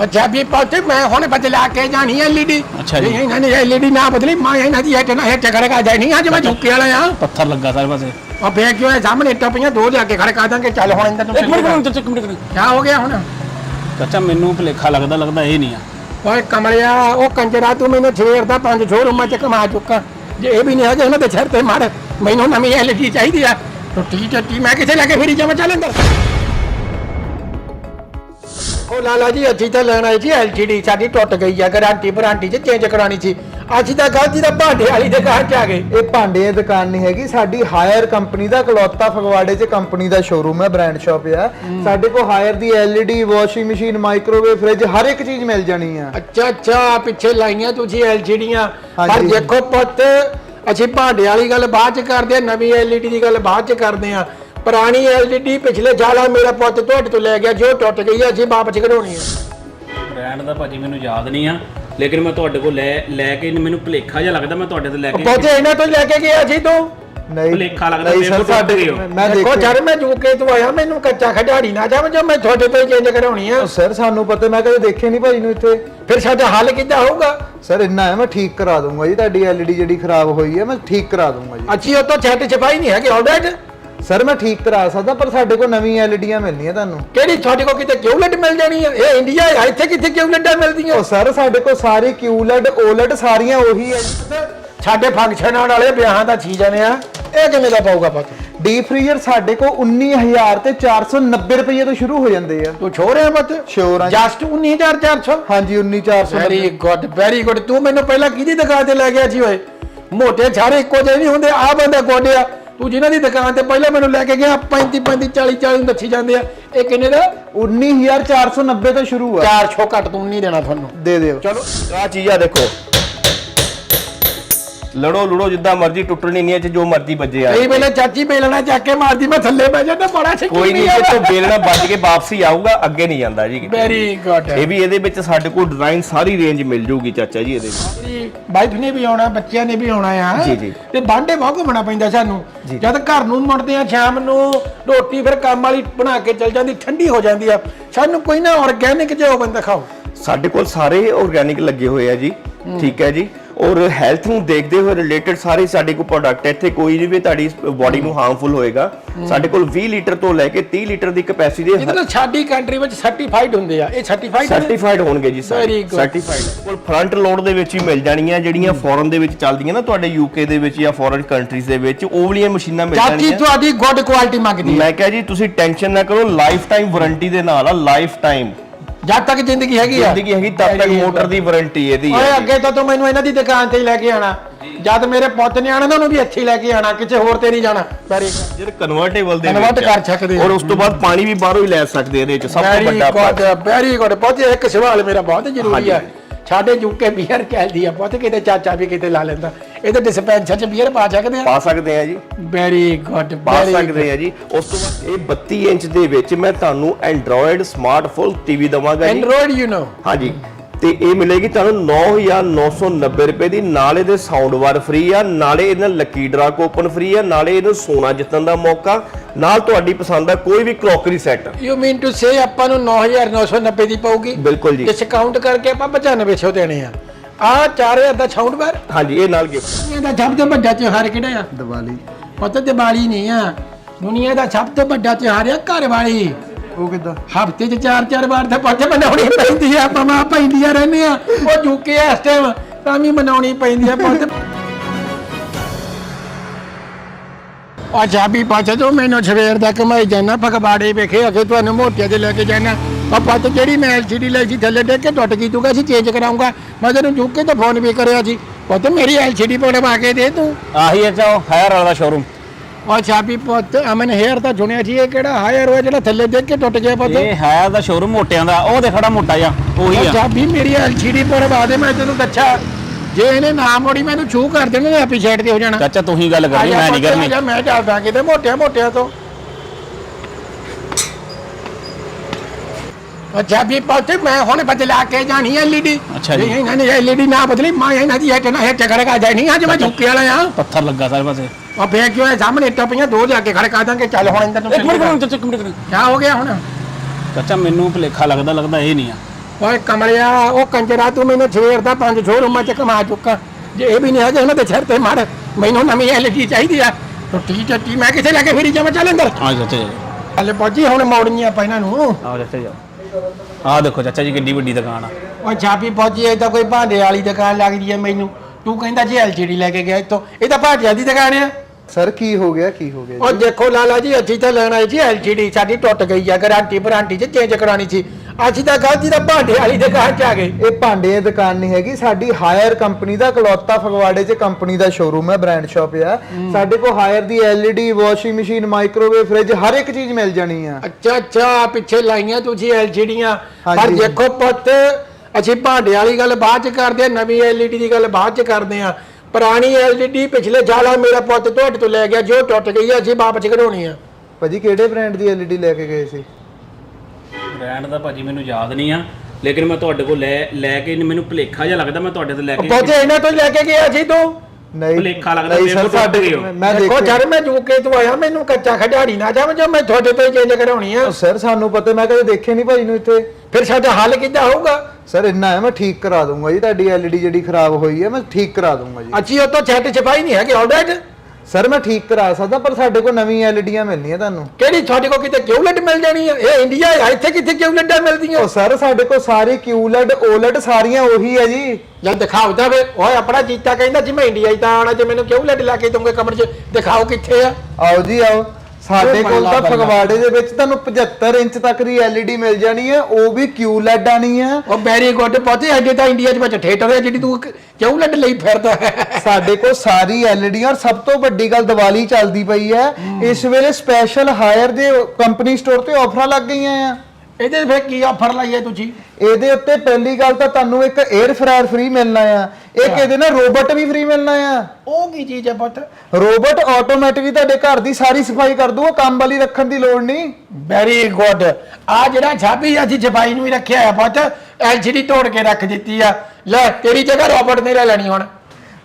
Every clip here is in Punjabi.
ਅੱਛਾ ਵੀ ਪੁੱਤ ਮੈਂ ਹੁਣ ਬਦਲਾ ਕੇ ਜਾਣੀ ਐਲਈਡੀ। ਅੱਛਾ ਜੀ। ਇਹਨਾਂ ਨੇ ਐਲਈਡੀ ਨਾ ਬਦਲੀ ਮੈਂ ਇਹਨਾਂ ਦੀ ਹੇਠ ਨਾ ਹੇਠ ਖੜਕਾ ਜਾਣੀ ਅੱਜ ਮੈਂ ਝੁੱਕੇ ਵਾਲਾ ਆ। ਪੱਥਰ ਲੱਗਾ ਸਾਰੇ ਪਾਸੇ। ਉਹ ਫੇਰ ਕਿਉਂ ਹੈ ਸਾਹਮਣੇ ਇੱਟਾਂ ਪਈਆਂ ਦੋ ਲਿਆ ਕੇ ਖੜਕਾ ਦਾਂਗੇ ਚੱਲ ਹੁਣ ਇੰਦਰ ਨੂੰ ਇੱਕ ਮਿੰਟ। ਇੱਕ ਮਿੰਟ ਮਿੰਟ ਕੀ ਹੋ ਗਿਆ ਹੁਣ? ਚਾਚਾ ਮੈਨੂੰ ਭੁਲੇਖਾ ਲੱਗਦਾ ਲੱਗਦਾ ਇਹ ਨਹੀਂ ਆ। ਓਏ ਕਮਲਿਆ ਉਹ ਕੰਜਰਾ ਤੂੰ ਮੈਨੂੰ ਸਵੇਰ ਦਾ ਪੰਜ ਸ਼ੋਰੂਮਾਂ ਚ ਕਮਾ ਚੁੱਕਾ। ਜੇ ਇਹ ਵੀ ਨਹੀਂ ਹੈਗੇ ਉਹਨਾਂ ਦੇ ਸਿਰ ਤੇ ਮਾਰ ਮੈਨੂੰ ਨਵੀਂ ਐਲਈਡੀ ਚਾਹੀਦੀ ਆ। ਟੁੱਟੀ ਟੱਟੀ ਮੈਂ ਕਿੱਥੇ ਲੈ ਕੇ ਫਿਰੀ ਜਾਵਾਂ? ਚੱਲ ਅੰਦਰ। ਉਹ ਲਾਲਾ ਜੀ ਅਸੀਂ ਤਾਂ ਲੈਣ ਆਏ ਜੀ ਐਲਸੀਡੀ ਸਾਡੀ ਟੁੱਟ ਗਈ ਆ ਗਾਰੰਟੀ ਵਾਰੰਟੀ ਚ ਚੇਂਜ ਕਰਾਣੀ ਸੀ। ਅਸੀਂ ਤਾਂ ਗਲਤੀ ਦਾ ਭਾਂਡੇ ਵਾਲੀ ਦੇ ਘਰ ਚ ਆ ਗਏ। ਇਹ ਭਾਂਡੇ ਦੀ ਦੁਕਾਨ ਨਹੀਂ ਹੈਗੀ ਸਾਡੀ ਹਾਇਰ ਕੰਪਨੀ ਦਾ ਕਲੌਤਾ ਫਗਵਾੜੇ 'ਚ ਕੰਪਨੀ ਦਾ ਸ਼ੋਰੂਮ ਹੈ ਬ੍ਰਾਂਡ ਸ਼ਾਪ ਆ। ਸਾਡੇ ਕੋਲ ਹਾਇਰ ਦੀ LED washing machine microwave fridge ਹਰ ਇੱਕ ਚੀਜ਼ ਮਿਲ ਜਾਣੀ ਆ। ਅੱਛਾ ਅੱਛਾ ਪਿੱਛੇ ਲਾਈਆਂ ਤੁਸੀਂ ਐਲਸੀਡੀਆਂ ਪਰ ਹਾਂਜੀ। ਦੇਖੋ ਪੁੱਤ ਅਸੀਂ ਭਾਂਡੇ ਵਾਲੀ ਗੱਲ ਬਾਅਦ ਚ ਕਰਦੇ ਆ ਨਵੀਂ ਐਲਈਡੀ ਦੀ ਗੱਲ ਬਾਅਦ ਚ ਕਰਦੇ ਆ। ਪੁਰਾਣੀ ਐਲਈਡੀ ਪਿਛਲੇ ਸਾਲਾ ਮੇਰਾ ਪੁੱਤ ਤੁਹਾਡੇ ਤੋਂ ਲੈ ਗਿਆ ਜੋ ਟੁੱਟ ਗਈ ਅਸੀਂ ਵਾਪਸ ਕਢਾਉਣੀ ਆ। ਬ੍ਰਾਂਡ ਦਾ ਭਾਜੀ ਮੈਨੂੰ ਯਾਦ ਨਹੀਂ ਆ ਲੇਕਿਨ ਮੈਂ ਤੁਹਾਡੇ ਕੋਲ ਲੈ ਲੈ ਕੇ ਮੈਨੂੰ ਭੁਲੇਖਾ ਜਿਹਾ ਲੱਗਦਾ ਮੈਂ ਤੁਹਾਡੇ ਤੋਂ ਲੈ ਕੇ ਪੁੱਤ ਇਹਨਾਂ ਤੋਂ ਹੀ ਲੈ ਕੇ ਗਿਆ ਸੀ ਤੂੰ। ਨਹੀਂ ਭੁਲੇਖਾ ਲੱਗਦਾ ਨਹੀਂ ਮੇਰੇ ਸਰ ਕੋਲ ਸਾਡੇ ਟੁੱਟ ਗਏ ਹੋ। ਮੈਂ ਦੇਖੋ ਦੇਖੋ। ਜਦ ਮੈਂ ਜੂਕੇ ਤੋਂ ਆਇਆ ਮੈਨੂੰ ਕੱਚਾ ਖਿਡਾਰੀ ਨਾ ਜਾਵਾਂ ਜੋ ਮੈਂ ਤੁਹਾਡੇ ਤੋਂ ਹੀ ਚੇਂਜ ਕਰਾਉਣੀ ਆ। ਸਰ ਸਾਨੂੰ ਪਤਾ ਮੈਂ ਕਦੇ ਦੇਖੇ ਨਹੀਂ ਭਾਈ ਨੂੰ ਇੱਥੇ। ਫਿਰ ਸਾਡਾ ਹੱਲ ਕਿੱਦਾਂ ਹੋਊਗਾ? ਸਰ ਇੰਨਾ ਹੈ ਮੈਂ ਠੀਕ ਕਰਾ ਦੂੰਗਾ ਜੀ ਤੁਹਾਡੀ LED ਜਿਹੜੀ ਖਰਾਬ ਹੋਈ ਹੈ ਮੈਂ ਠੀਕ ਕਰਾ ਦੂੰਗਾ ਜੀ। ਅੱਛੀ ਉਹ ਤੋਂ ਛੱਟ ਛਪਾਈ ਨਹੀਂ ਹੈਗੀ ਆਲਰਾਈਟ ਸਰ ਮੈਂ ਠੀਕ ਕਰਾ ਸਕਦਾ ਪਰ ਸਾਡੇ ਕੋਲ ਨਵੀਂ ਐਲਈਡੀਆਂ ਮਿਲਣੀਆਂ ਤੁਹਾਨੂੰ। ਕਿਹੜੀ? ਤੁਹਾਡੇ ਕੋਲ ਕਿਤੇ ਕਿਊਲਟ ਮਿਲ ਜਾਣੀ ਆ? ਇਹ ਇੰਡੀਆ ਆ ਇੱਥੇ ਕਿੱਥੇ ਕਿਊਲਟਾਂ ਮਿਲਦੀਆਂ? ਉਹ ਸਰ ਸਾਡੇ ਕੋਲ ਸਾਰੇ QLED OLED ਸਾਰੀਆਂ ਉਹੀ ਹੈ ਜੀ ਸਾਡੇ ਫੰਕਸ਼ਨ ਵਾਲੇ ਵਿਆਹਾਂ ਦਾ ਸੀਜ਼ਨ ਆ। ਇਹ ਕਿਵੇਂ ਦਾ ਪਾਊਗਾ ਪੁੱਤ? ਡੀਪ ਫ੍ਰੀਜ਼ਰ ਸਾਡੇ ਕੋਲ 19000 ਤੇ 490 ਰੁਪਏ ਤੋਂ ਸ਼ੁਰੂ ਹੋ ਜਾਂਦੇ ਆ। ਤੂੰ ਛੋ ਰਿਹਾ ਪੁੱਤ? Sure ਆ ਜੀ। ਜਸਟ 19400 ਹਾਂਜੀ 19490 ਵੈਰੀ ਗੁੱਡ ਵੈਰੀ ਗੁੱਡ ਤੂੰ ਮੈਨੂੰ ਪਹਿਲਾਂ ਕਿਹਦੀ ਦੁਕਾਨ ਤੇ ਲੈ ਗਿਆ ਸੀ ਓਏ? ਮੋਟੇ ਸਾਰੇ ਇੱਕੋ ਜਿਹੇ ਨਹੀਂ ਹੁੰਦੇ ਆ ਬੰਦਾ ਗੋਡੇ ਆ ਤੂੰ ਜਿਨ੍ਹਾਂ ਦੀ ਦੁਕਾਨ ਤੇ ਪਹਿਲਾਂ ਮੈਨੂੰ ਲੈ ਕੇ ਗਿਆ 35 35 40 40 ਦੱਸੀ ਜਾਂਦੇ ਆ। ਇਹ ਕਿੰਨੇ ਦਾ? 19490 ਤੋਂ ਸ਼ੁਰੂ ਆ। 400 ਘੱਟ ਤੂੰ ਨਹੀਂ ਦੇਣਾ ਤੁਹਾਨੂੰ। ਦੇ ਦਿਓ। ਚਲੋ ਆ ਚੀਜ਼ਾਂ ਦੇਖੋ। ਲੜੋ ਲੜੋ ਜਿੱਦਾਂ ਮਰਜ਼ੀ ਟੁੱਟਣੀ ਨਹੀਂ ਚ ਜੋ ਮਰਜ਼ੀ ਵੱਜੇ ਆ। ਕਈ ਵੇਲੇ ਚਾਚੀ ਬੇਲਣਾ ਚੱਕ ਕੇ ਮਾਰਦੀ ਮੈਂ ਥੱਲੇ ਬਹਿ ਜਾਂਦਾ ਬੜਾ ਸਿੱਕੀ ਕੋਈ ਨਹੀਂ ਇਹ ਤੋਂ ਬੇਲਣਾ ਵੱਜ ਕੇ ਵਾਪਸੀ ਆਊਗਾ ਅੱਗੇ ਨਹੀਂ ਜਾਂਦਾ ਜੀ ਕਿਤੇ। ਵੈਰੀ ਗੁੱਡ ਇਹ ਵੀ ਇਹਦੇ ਵਿੱਚ ਸਾਡੇ ਕੋਲ ਡਿਜ਼ਾਈਨ ਸਾਰੀ ਰੇਂਜ ਮਿਲ ਜੂਗੀ ਚਾਚਾ ਜੀ ਇਹਦੇ ਵਿੱਚ। ਵਾਈਫ ਨੇ ਵੀ ਆਉਣਾ ਬੱਚਿਆਂ ਨੇ ਵੀ ਆਉਣਾ ਆ। ਜੀ, ਜੀ। ਤੇ ਬਾਂਡੇ ਬਹੁਤ ਘੁੰਮਣਾ ਪੈਂਦਾ ਸਾਨੂੰ। ਜਦ ਘਰ ਨੂੰ ਮੁੜਦੇ ਆ ਸ਼ਾਮ ਨੂੰ ਰੋਟੀ ਫਿਰ ਕੰਮ ਵਾਲੀ ਬਣਾ ਕੇ ਚਲ ਜਾਂਦੀ ਠੰਡੀ ਹੋ ਜਾਂਦੀ ਆ। ਸਾਨੂੰ ਕੋਈ ਨਾ ਆਰਗੈਨਿਕ ਜਿਹਾ ਬੰਦਾ ਖਾਓ ਸਾਡੇ ਕੋਲ ਸਾਰੇ ਆਰਗੈਨਿਕ ਲੱਗੇ ਹੋਏ ਆ ਜੀ। ਠੀਕ ਹੈ ਜੀ। ਔਰ ਹੈਲਥ ਨੂੰ ਦੇਖਦੇ ਹੋਏ ਰਿਲੇਟਡ ਸਾਰੇ ਸਾਡੇ ਕੋਲ ਪ੍ਰੋਡਕਟ ਇੱਥੇ ਕੋਈ ਵੀ ਤੁਹਾਡੀ ਬਾਡੀ ਨੂੰ ਹਾਰਮਫੁਲ ਹੋਏਗਾ। ਸਾਡੇ ਕੋਲ 20 ਲੀਟਰ ਤੋਂ ਲੈ ਕੇ 30 ਲੀਟਰ ਦੀ ਕੈਪੈਸਿਟੀ ਦੇ ਇਹਦੇ ਨਾਲ ਸਾਡੀ ਕੰਟਰੀ ਵਿੱਚ ਸਰਟੀਫਾਈਡ ਹੁੰਦੇ ਆ। ਇਹ ਸਰਟੀਫਾਈਡ ਸਰਟੀਫਾਈਡ ਹੋਣਗੇ ਜੀ ਸਾਰੇ. ਸਰਟੀਫਾਈਡ ਕੋਲ ਫਰੰਟ ਲੋਡ ਦੇ ਵਿੱਚ ਹੀ ਮਿਲ ਜਾਣੀਆਂ ਜਿਹੜੀਆਂ ਫੋਰਨ ਦੇ ਵਿੱਚ ਚੱਲਦੀਆਂ ਨਾ ਤੁਹਾਡੇ ਯੂਕੇ ਦੇ ਵਿੱਚ ਜਾਂ ਫੋਰਨ ਕੰਟਰੀਜ਼ ਦੇ ਵਿੱਚ ਉਹ ਵਾਲੀਆਂ ਮਸ਼ੀਨਾਂ ਮਿਲ ਚਾਚੀ ਜਾਣੀਆਂ। ਤੁਹਾਡੀ ਗੁੱਡ ਕੁਆਲਿਟੀ ਮੰਗਦੀ ਹੈ। ਮੈਂ ਕਿਹਾ ਜੀ ਤੁਸੀਂ ਟੈਨਸ਼ਨ ਨਾ ਕਰੋ ਲਾਈਫ ਟਾਈਮ ਵਾਰੰਟੀ ਦੇ ਨਾਲ ਆ ਲਾਈਫ ਟਾਈਮ ਜਦ ਤੱਕ ਜ਼ਿੰਦਗੀ ਹੈਗੀ ਆ ਜ਼ਿੰਦਗੀ ਹੈਗੀ ਤਦ ਤੱਕ. ਮੋਟਰ ਦੀ ਵਾਰੰਟੀ ਇਹਦੀ ਓਏ ਅੱਗੇ ਤਾਂ ਤੂੰ ਮੈਨੂੰ ਇਹਨਾਂ ਦੀ ਦੁਕਾਨ ਤੇ ਹੀ ਲੈ ਕੇ ਆਣਾ ਜਦ ਮੇਰੇ ਪੁੱਤ ਨੇ ਆਣਾ ਤਾਂ ਉਹਨੂੰ ਵੀ ਇੱਥੇ ਹੀ ਲੈ ਕੇ ਆਣਾ ਕਿਤੇ ਹੋਰ ਤੇ ਨਹੀਂ ਜਾਣਾ ਵੈਰੀ ਜਿਹੜਾ ਕਨਵਰਟੇਬਲ ਦੇ ਵਿੱਚ ਕਰ। ਸਕਦੇ। ਔਰ ਉਸ ਤੋਂ ਬਾਅਦ ਪਾਣੀ ਵੀ ਬਾਹਰੋਂ ਹੀ ਲੈ ਸਕਦੇ ਇਹਦੇ ਵਿੱਚ ਸਭ ਤੋਂ ਵੈਰੀ ਵੱਡਾ ਗੁੱਡ part। ਵੈਰੀ ਗੁੱਡ ਬਹੁਤ ਇੱਕ ਸਵਾਲ ਮੇਰਾ ਬਹੁਤ ਜ਼ਰੂਰੀ। ਹੈ ਸਾਡੇ ਯੂਕੇ ਬੀਅਰ ਕਹਿੰਦੀ ਆ ਬਹੁਤ ਕਿਤੇ ਚਾਚਾ ਵੀ ਕਿਤੇ ਲਾ ਲੈਂਦਾ ਇਹਦੇ ਡਿਸਪੈਂਸਰ ਚ ਬੀਅਰ ਪਾ ਸਕਦੇ ਆ। ਪਾ ਸਕਦੇ ਆ ਜੀ। ਵੈਰੀ ਗੁੱਡ ਪਾ ਸਕਦੇ ਆ ਜੀ। ਉਸ ਤੋਂ ਬਾਅਦ ਇਹ 32 ਇੰਚ ਦੇ ਵਿੱਚ ਮੈਂ ਤੁਹਾਨੂੰ ਐਂਡਰੋਇਡ ਸਮਾਰਟਫੋਨ ਟੀਵੀ ਦਵਾਂਗਾ ਜੀ। ਐਂਡਰੋਇਡ ਯੂ نو ਹਾਂਜੀ। ਤੇ ਇਹ ਮਿਲੇਗੀ ਤੁਹਾਨੂੰ 9990 ਰੁਪਏ ਦੀ। ਨਾਲੇ ਦੇ ਸਾਊਂਡ ਬਾਰ ਫ੍ਰੀ ਆ। ਨਾਲੇ ਇਹਨਾਂ ਲੱਕੀ ਡਰਾ ਕੋਪਨ ਫ੍ਰੀ ਆ। ਨਾਲੇ ਇਹਨੂੰ ਸੋਨਾ ਜਿੱਤਣ ਦਾ ਮੌਕਾ। ਨਾਲ ਤੁਹਾਡੀ ਪਸੰਦ ਦਾ ਕੋਈ ਵੀ crockery set you mean to say ਆਪਾਂ ਨੂੰ 9990 ਦੀ ਪਊਗੀ? ਬਿਲਕੁਲ ਜੀ। ਡਿਸਕਾਊਂਟ ਕਰਕੇ ਆਪਾਂ 9500 ਦੇਣੇ ਆ। ਆ 4000 ਦਾ ਸਾਊਂਡ ਬਾਰ ਹਾਂਜੀ ਇਹ ਨਾਲ ਗਿਫਟ। ਦੁਨੀਆ ਦਾ ਸਭ ਤੋਂ ਵੱਡਾ ਤਿਉਹਾਰ ਕਿਹੜਾ ਆ? ਦੀਵਾਲੀ। ਪਤਾ ਦੀਵਾਲੀ ਨਹੀਂ ਆ। ਦੁਨੀਆ ਦਾ ਸਭ ਤੋਂ ਵੱਡਾ ਤਿਉਹਾਰ ਆ ਘਰ ਵਾਲੀ ਉਹ ਕਿੱਦਾਂ? ਹਫ਼ਤੇ 'ਚ ਚਾਰ ਚਾਰ ਵਾਰ ਤਾਂ ਪੱਜ ਮਨਾਉਣੀ ਪੈਂਦੀ ਆ ਆਪਾਂ ਮਾਂ ਪੈਂਦੀਆਂ ਰਹਿੰਦੇ ਆ। ਉਹ ਜੁਕੇ ਇਸ ਟਾਈਮ ਤਾਂ ਵੀ ਮਨਾਉਣੀ ਪੈਂਦੀ ਆ ਪੱਜ ਆ ਜਾਬੀ ਪੱਜ ਜੋ ਮੈਨੂੰ ਸਵੇਰ ਦਾ ਕਮਾਈ ਜਾਣਾ ਫਗਵਾੜੇ ਵੇਖੇ ਅਗੇ ਤੁਹਾਨੂੰ ਮੋਟਿਆਂ ਦੇ ਲੈ ਕੇ ਜਾਣਾ ਪਾਪਾ ਤੇ ਜਿਹੜੀ ਮੈਂ ਐਲਸੀਡੀ ਲਈ ਸੀ ਥੱਲੇ ਡੇਕ ਕੇ ਟੁੱਟ ਗਈ ਤੂੰ ਕਹਿੰਦਾ ਸੀ ਚੇਂਜ ਕਰਾਉਂਗਾ। ਮੈਂ ਤੈਨੂੰ ਜੁਕੇ ਤੇ ਫੋਨ ਵੀ ਕਰਿਆ ਸੀ। ਪੁੱਤ ਮੇਰੀ ਐਲਸੀਡੀ ਪਵਾ ਕੇ ਦੇ ਤੂੰ। ਆਹੀ ਹੈ ਚਾ ਹਾਇਰ ਵਾਲਾ ਸ਼ੋਰੂਮ ਉਹ ਚਾਬੀ ਪੁੱਤ ਅਮਨ ਹੇਅਰ ਤਾਂ ਸੁਣਿਆ ਸੀ ਇਹ ਕਿਹੜਾ ਹਾਇਰ ਹੋਇਆ ਜਿਹੜਾ ਥੱਲੇ ਡੇਕ ਕੇ ਟੁੱਟ ਗਿਆ ਪੁੱਤ? ਇਹ ਹੈ ਦਾ ਸ਼ੋਰੂਮ ਮੋਟਿਆਂ ਦਾ ਉਹ ਦੇਖੜਾ ਮੋਟਾ ਜਿਹਾ ਉਹੀ ਆ। ਚਾਬੀ ਮੇਰੀ ਐਲਸੀਡੀ ਪੜਵਾ ਦੇ ਮੈਂ ਤੈਨੂੰ ਦੱਛਾ ਜੇ ਇਹਨੇ ਨਾ ਮੋੜੀ ਮੈਨੂੰ ਛੂ ਕਰ ਦੇਣਾ ਆਪੀ ਸਾਈਡ ਤੇ ਹੋ ਜਾਣਾ। ਚਾਚਾ ਤੂੰ ਹੀ ਗੱਲ ਆਜਾ ਮੈਂ ਨਹੀਂ ਕਰਨੀ। ਮੈਂ ਚੱਲਦਾ ਕਿਤੇ ਮੋਟਿਆਂ ਮੋਟਿਆਂ ਤੋਂ। ਉਹ ਚਾਬੀ ਪੁੱਤ ਮੈਂ ਹੁਣ ਬਦਲਾ ਕੇ ਜਾਣੀ ਐਲਈਡੀ ਅੱਛਾ ਜੀ। ਇਹਨਾਂ ਨੇ ਐਲਈਡੀ ਨਾ ਬਦਲੀ ਮੈਂ ਇਹਨਾਂ ਦੀ ਹੇਠ ਨਾ ਹੇਠ ਖੜਕਾ ਜਾਣੀ ਅੱਜ ਮੈਂ ਝੁੱਕੇ ਵਾਲਾ ਆ। ਪੱਥਰ ਲੱਗਾ ਸਾਰੇ ਪਾਸੇ। ਉਹ ਫੇਰ ਕਿਉਂ ਹੈ ਸਾਹਮਣੇ ਇੱਟਾਂ ਪਈਆਂ ਦੋ ਲਿਆ ਕੇ ਖੜਕਾ ਦਾਂਗੇ ਚੱਲ ਹੁਣ ਇੰਦਰ ਨੂੰ ਇੱਕ ਮਿੰਟ ਮਿੰਟ ਚਾਚਾ ਇੱਕ ਮਿੰਟ। ਕਿਆ ਹੋ ਗਿਆ ਹੁਣ? ਚਾਚਾ ਮੈਨੂੰ ਭੁਲੇਖਾ ਲੱਗਦਾ ਲੱਗਦਾ ਇਹ ਨਹੀਂ ਆ। ਓਏ ਕਮਲਿਆ ਉਹ ਕੰਜਰਾ ਤੂੰ ਮੈਨੂੰ ਸਵੇਰ ਦਾ ਪੰਜ ਸ਼ੋਰੂਮਾਂ ਚ ਕਮਾ ਚੁੱਕਾ। ਜੇ ਇਹ ਵੀ ਨਹੀਂ ਹੈਗੇ ਉਹਨਾਂ ਦੇ ਸਿਰ ਤੇ ਮਾਰ ਮੈਨੂੰ ਨਵੀਂ ਐਲਜੀ ਚਾਹੀਦੀ ਆ। ਰੋਟੀ ਚੱਟੀ ਮੈਂ ਕਿੱਥੇ ਲੈ ਕੇ ਫਿਰੀ ਜਾਵਾਂ? ਚੱਲ ਅੰਦਰ। ਆ ਚਾਚਾ ਜੀ। ਹਲੇ ਪਹੁੰਚੀ ਹੁਣ ਮੋੜਨੀ ਆਪਾਂ ਇਹਨਾਂ ਨੂੰ। ਆਓ ਚਾਚਾ ਜੀ। ਆ ਦੇਖੋ ਚਾਚਾ ਜੀ ਕਿੰਨੀ ਵੱਡੀ ਦੁਕਾਨ ਆ। ਉਹ ਛਾਪੀ ਪਹੁੰਚੀ ਇਹ ਤਾਂ ਕੋਈ ਭਾਂਡੇ ਵਾਲੀ ਦੁਕਾਨ ਲੱਗਦੀ ਹੈ ਮੈਨੂੰ। ਤੂੰ ਕਹਿੰਦਾ ਜੀ ਐਲਜੀਡੀ ਲੈ ਕੇ ਗਿਆ ਇੱਥੋਂ। ਇਹ ਤਾਂ ਭਾਂਡਿਆਂ ਦੀ ਦੁਕਾਨ ਆ। ਸਰ ਕੀ ਹੋ ਗਿਆ ਕੀ ਹੋ ਗਿਆ ਉਹ ਦੇਖੋ ਲਾਲਾ ਜੀ ਅਸੀਂ ਤਾਂ ਲੈਣ ਆਏ ਸੀ ਐਲਜੀਡੀ ਸਾਡੀ ਟੁੱਟ ਗਈ ਆ ਗਾਰੰਟੀ ਵਾਰੰਟੀ ਚ ਚੇਂਜ ਕਰਾਣੀ ਸੀ। ਅਸੀਂ ਤਾਂ ਗਲਤੀ ਦਾ ਭਾਂਡੇ ਵਾਲੀ ਦੁਕਾਨ ਚ ਆ ਗਏ। ਇਹ ਭਾਂਡੇ ਦੀ ਦੁਕਾਨ ਨਹੀਂ ਹੈਗੀ ਸਾਡੀ ਹਾਇਰ ਕੰਪਨੀ ਦਾ ਕਲੌਤਾ ਫਗਵਾੜੇ 'ਚ ਕੰਪਨੀ ਦਾ ਸ਼ੋਰੂਮ ਹੈ ਬ੍ਰਾਂਡ ਸ਼ਾਪ ਹੈ। ਸਾਡੇ ਕੋਲ ਹਾਇਰ ਦੀ LED washing machine microwave fridge ਹਰ ਇੱਕ ਚੀਜ਼ ਮਿਲ ਜਾਣੀ ਆ। ਅੱਛਾ ਅੱਛਾ ਪਿੱਛੇ ਲਾਈਆਂ ਤੁਸੀਂ ਐਲਜੀਡੀਆਂ ਪਰ ਹਾਂਜੀ। ਦੇਖੋ ਪੁੱਤ ਅਸੀਂ ਭਾਂਡੇ ਵਾਲੀ ਗੱਲ ਬਾਅਦ ਚ ਕਰਦੇ ਆ ਨਵੀਂ ਐਲਈਡੀ ਦੀ ਗੱਲ ਬਾਅਦ ਚ ਕਰਦੇ ਆ। ਪੁਰਾਣੀ ਐਲਈਡੀ ਪਿਛਲੇ ਸਾਲਾ ਮੇਰਾ ਪੁੱਤ ਤੁਹਾਡੇ ਤੋਂ ਲੈ ਗਿਆ ਜੋ ਟੁੱਟ ਗਈ ਆ ਅਸੀਂ ਵਾਪਸ ਕਢਾਉਣੀ ਆ। ਭਾਜੀ ਕਿਹੜੇ ਬ੍ਰਾਂਡ ਦੀ ਐਲਈਡੀ ਲੈ ਕੇ ਗਏ ਸੀ? ਬ੍ਰਾਂਡ ਦਾ ਭਾਜੀ ਮੈਨੂੰ ਯਾਦ ਨਹੀਂ ਆ ਲੇਕਿਨ ਮੈਂ ਤੁਹਾਡੇ ਕੋਲ ਲੈ ਲੈ ਕੇ ਮੈਨੂੰ ਭੁਲੇਖਾ ਜਿਹਾ ਲੱਗਦਾ ਮੈਂ ਤੁਹਾਡੇ ਤੋਂ ਲੈ ਕੇ ਪੁੱਤ ਇਹਨਾਂ ਤੋਂ ਹੀ ਲੈ ਕੇ ਗਿਆ ਸੀ ਤੂੰ? ਨਹੀਂ ਭੁਲੇਖਾ ਲੱਗਦਾ ਮੇਰੇ ਸਰ ਕੋਲ ਸਾਡੇ ਗਏ ਹੋ। ਮੈਂ ਦੇਖੋ ਜਦ ਮੈਂ ਜੂਕੇ ਤੋਂ ਆਇਆ ਮੈਨੂੰ ਕੱਚਾ ਖਿਡਾਰੀ ਨਾ ਜਾਵਾਂ ਜੋ ਮੈਂ ਤੁਹਾਡੇ ਤੋਂ ਹੀ ਚੇਂਜ ਕਰਾਉਣੀ ਆ। ਸਰ ਸਾਨੂੰ ਪਤਾ ਮੈਂ ਕਦੇ ਦੇਖੇ ਨਹੀਂ ਭਾਈ ਨੂੰ ਇੱਥੇ। ਫਿਰ ਸਾਡਾ ਹੱਲ ਕਿੱਦਾਂ ਹੋਊਗਾ? ਸਰ ਇੰਨਾ ਹੈ ਮੈਂ ਠੀਕ ਕਰਾ ਦੂੰਗਾ ਜੀ ਤੁਹਾਡੀ ਐਲਈਡੀ ਜਿਹੜੀ ਖਰਾਬ ਹੋਈ ਹੈ ਮੈਂ ਠੀਕ ਕਰਾ ਦੂੰਗਾ ਜੀ। ਅਸੀਂ ਉਹ ਤੋਂ ਛੱਟ ਛਪਾਈ ਨਹੀਂ ਹੈਗੀ ਆਲਰਾਈਟ ਸਰ ਮੈਂ ਠੀਕ ਕਰਾ ਸਕਦਾ ਪਰ ਸਾਡੇ ਕੋਲ ਨਵੀਂ ਐਲਈਡੀਆਂ ਮਿਲਣੀਆਂ ਤੁਹਾਨੂੰ। ਕਿਹੜੀ? ਤੁਹਾਡੇ ਕੋਲ ਕਿਤੇ ਕਿਊਲਟ ਮਿਲ ਜਾਣੀ ਆ? ਇਹ ਇੰਡੀਆ ਆ ਇੱਥੇ ਕਿੱਥੇ ਕਿਊਲਟਾਂ ਮਿਲਦੀਆਂ? ਉਹ ਸਰ ਸਾਡੇ ਕੋਲ ਸਾਰੇ QLED OLED ਸਾਰੀਆਂ ਉਹੀ ਹੈ ਜੀ। ਜਦ ਦਿਖਾਉਦਾ ਵੇ ਓਏ ਆਪਣਾ ਜੀਤਾ ਕਹਿੰਦਾ ਜੀ ਮੈਂ ਇੰਡੀਆ ਹੀ ਤਾਂ ਆਣਾ ਜੇ ਮੈਨੂੰ ਕਿਉਂ ਲੱਡ ਲਾ ਕੇ ਦੂੰਗੇ ਕਮਰੇ 'ਚ? ਦਿਖਾਓ ਕਿੱਥੇ ਆ। ਆਓ ਜੀ ਆਓ। ਸਾਡੇ ਕੋਲ ਤਾਂ। ਫਗਵਾੜੇ ਦੇ ਵਿੱਚ ਤੁਹਾਨੂੰ 75 ਇੰਚ ਤੱਕ ਦੀ LED ਮਿਲ ਜਾਣੀ ਹੈ ਉਹ ਵੀ QLED ਆਣੀ ਹੈ। ਉਹ ਵੈਰੀ ਗੁੱਡ ਪਤੀ ਅੱਗੇ ਤਾਂ ਇੰਡੀਆ 'ਚ ਵਿੱਚ ਥੀਏਟਰ ਹੈ ਜਿਹੜੀ ਤੂੰ ਕਿਉਂ ਲੱਡ ਲਈ ਫਿਰਦਾ ਸਾਡੇ ਕੋਲ ਸਾਰੀ LED ਔਰ ਸਭ ਤੋਂ ਵੱਡੀ ਗੱਲ ਦੀਵਾਲੀ ਚੱਲਦੀ ਪਈ ਹੈ। ਇਸ ਵੇਲੇ ਸਪੈਸ਼ਲ ਹਾਇਰ ਦੇ ਕੰਪਨੀ ਸਟੋਰ ਤੇ ਆਫਰਾਂ ਲੱਗ ਗਈਆਂ ਆ। ਇਹਦੇ ਫਿਰ ਕੀ ਆਫਰ ਲਾਈਏ ਤੁਸੀਂ? ਇਹਦੇ ਉੱਤੇ ਪਹਿਲੀ ਗੱਲ ਤਾਂ ਤੁਹਾਨੂੰ ਇੱਕ 에ਅਰ ਫਰਾਇਰ ਫ੍ਰੀ ਮਿਲਣਾ ਆ। ਇੱਕ ਇਹਦੇ ਨਾਲ ਰੋਬੋਟ ਵੀ ਫ੍ਰੀ ਮਿਲਣਾ ਆ। ਉਹ ਕੀ ਚੀਜ਼ ਹੈ ਪੁੱਤ? ਰੋਬੋਟ ਆਟੋਮੈਟਿਕਲੀ ਤੁਹਾਡੇ ਘਰ ਦੀ ਸਾਰੀ ਸਫ਼ਾਈ ਕਰ ਦੂਗਾ ਕੰਮ ਵਾਲੀ ਰੱਖਣ ਦੀ ਲੋੜ ਨਹੀਂ। ਵੈਰੀ ਗੁੱਡ ਆ ਜਿਹੜਾ ਛਾਪੀ ਅਸੀਂ ਛਪਾਈ ਨੂੰ ਹੀ ਰੱਖਿਆ ਆ ਪੁੱਤ ਐਲਸੀਡੀ ਤੋੜ ਕੇ ਰੱਖ ਦਿੱਤੀ ਆ। ਲੈ ਤੇਰੀ ਜਗ੍ਹਾ ਰੋਬੋਟ ਨੇ ਲੈ ਲੈਣੀ ਹੁਣ।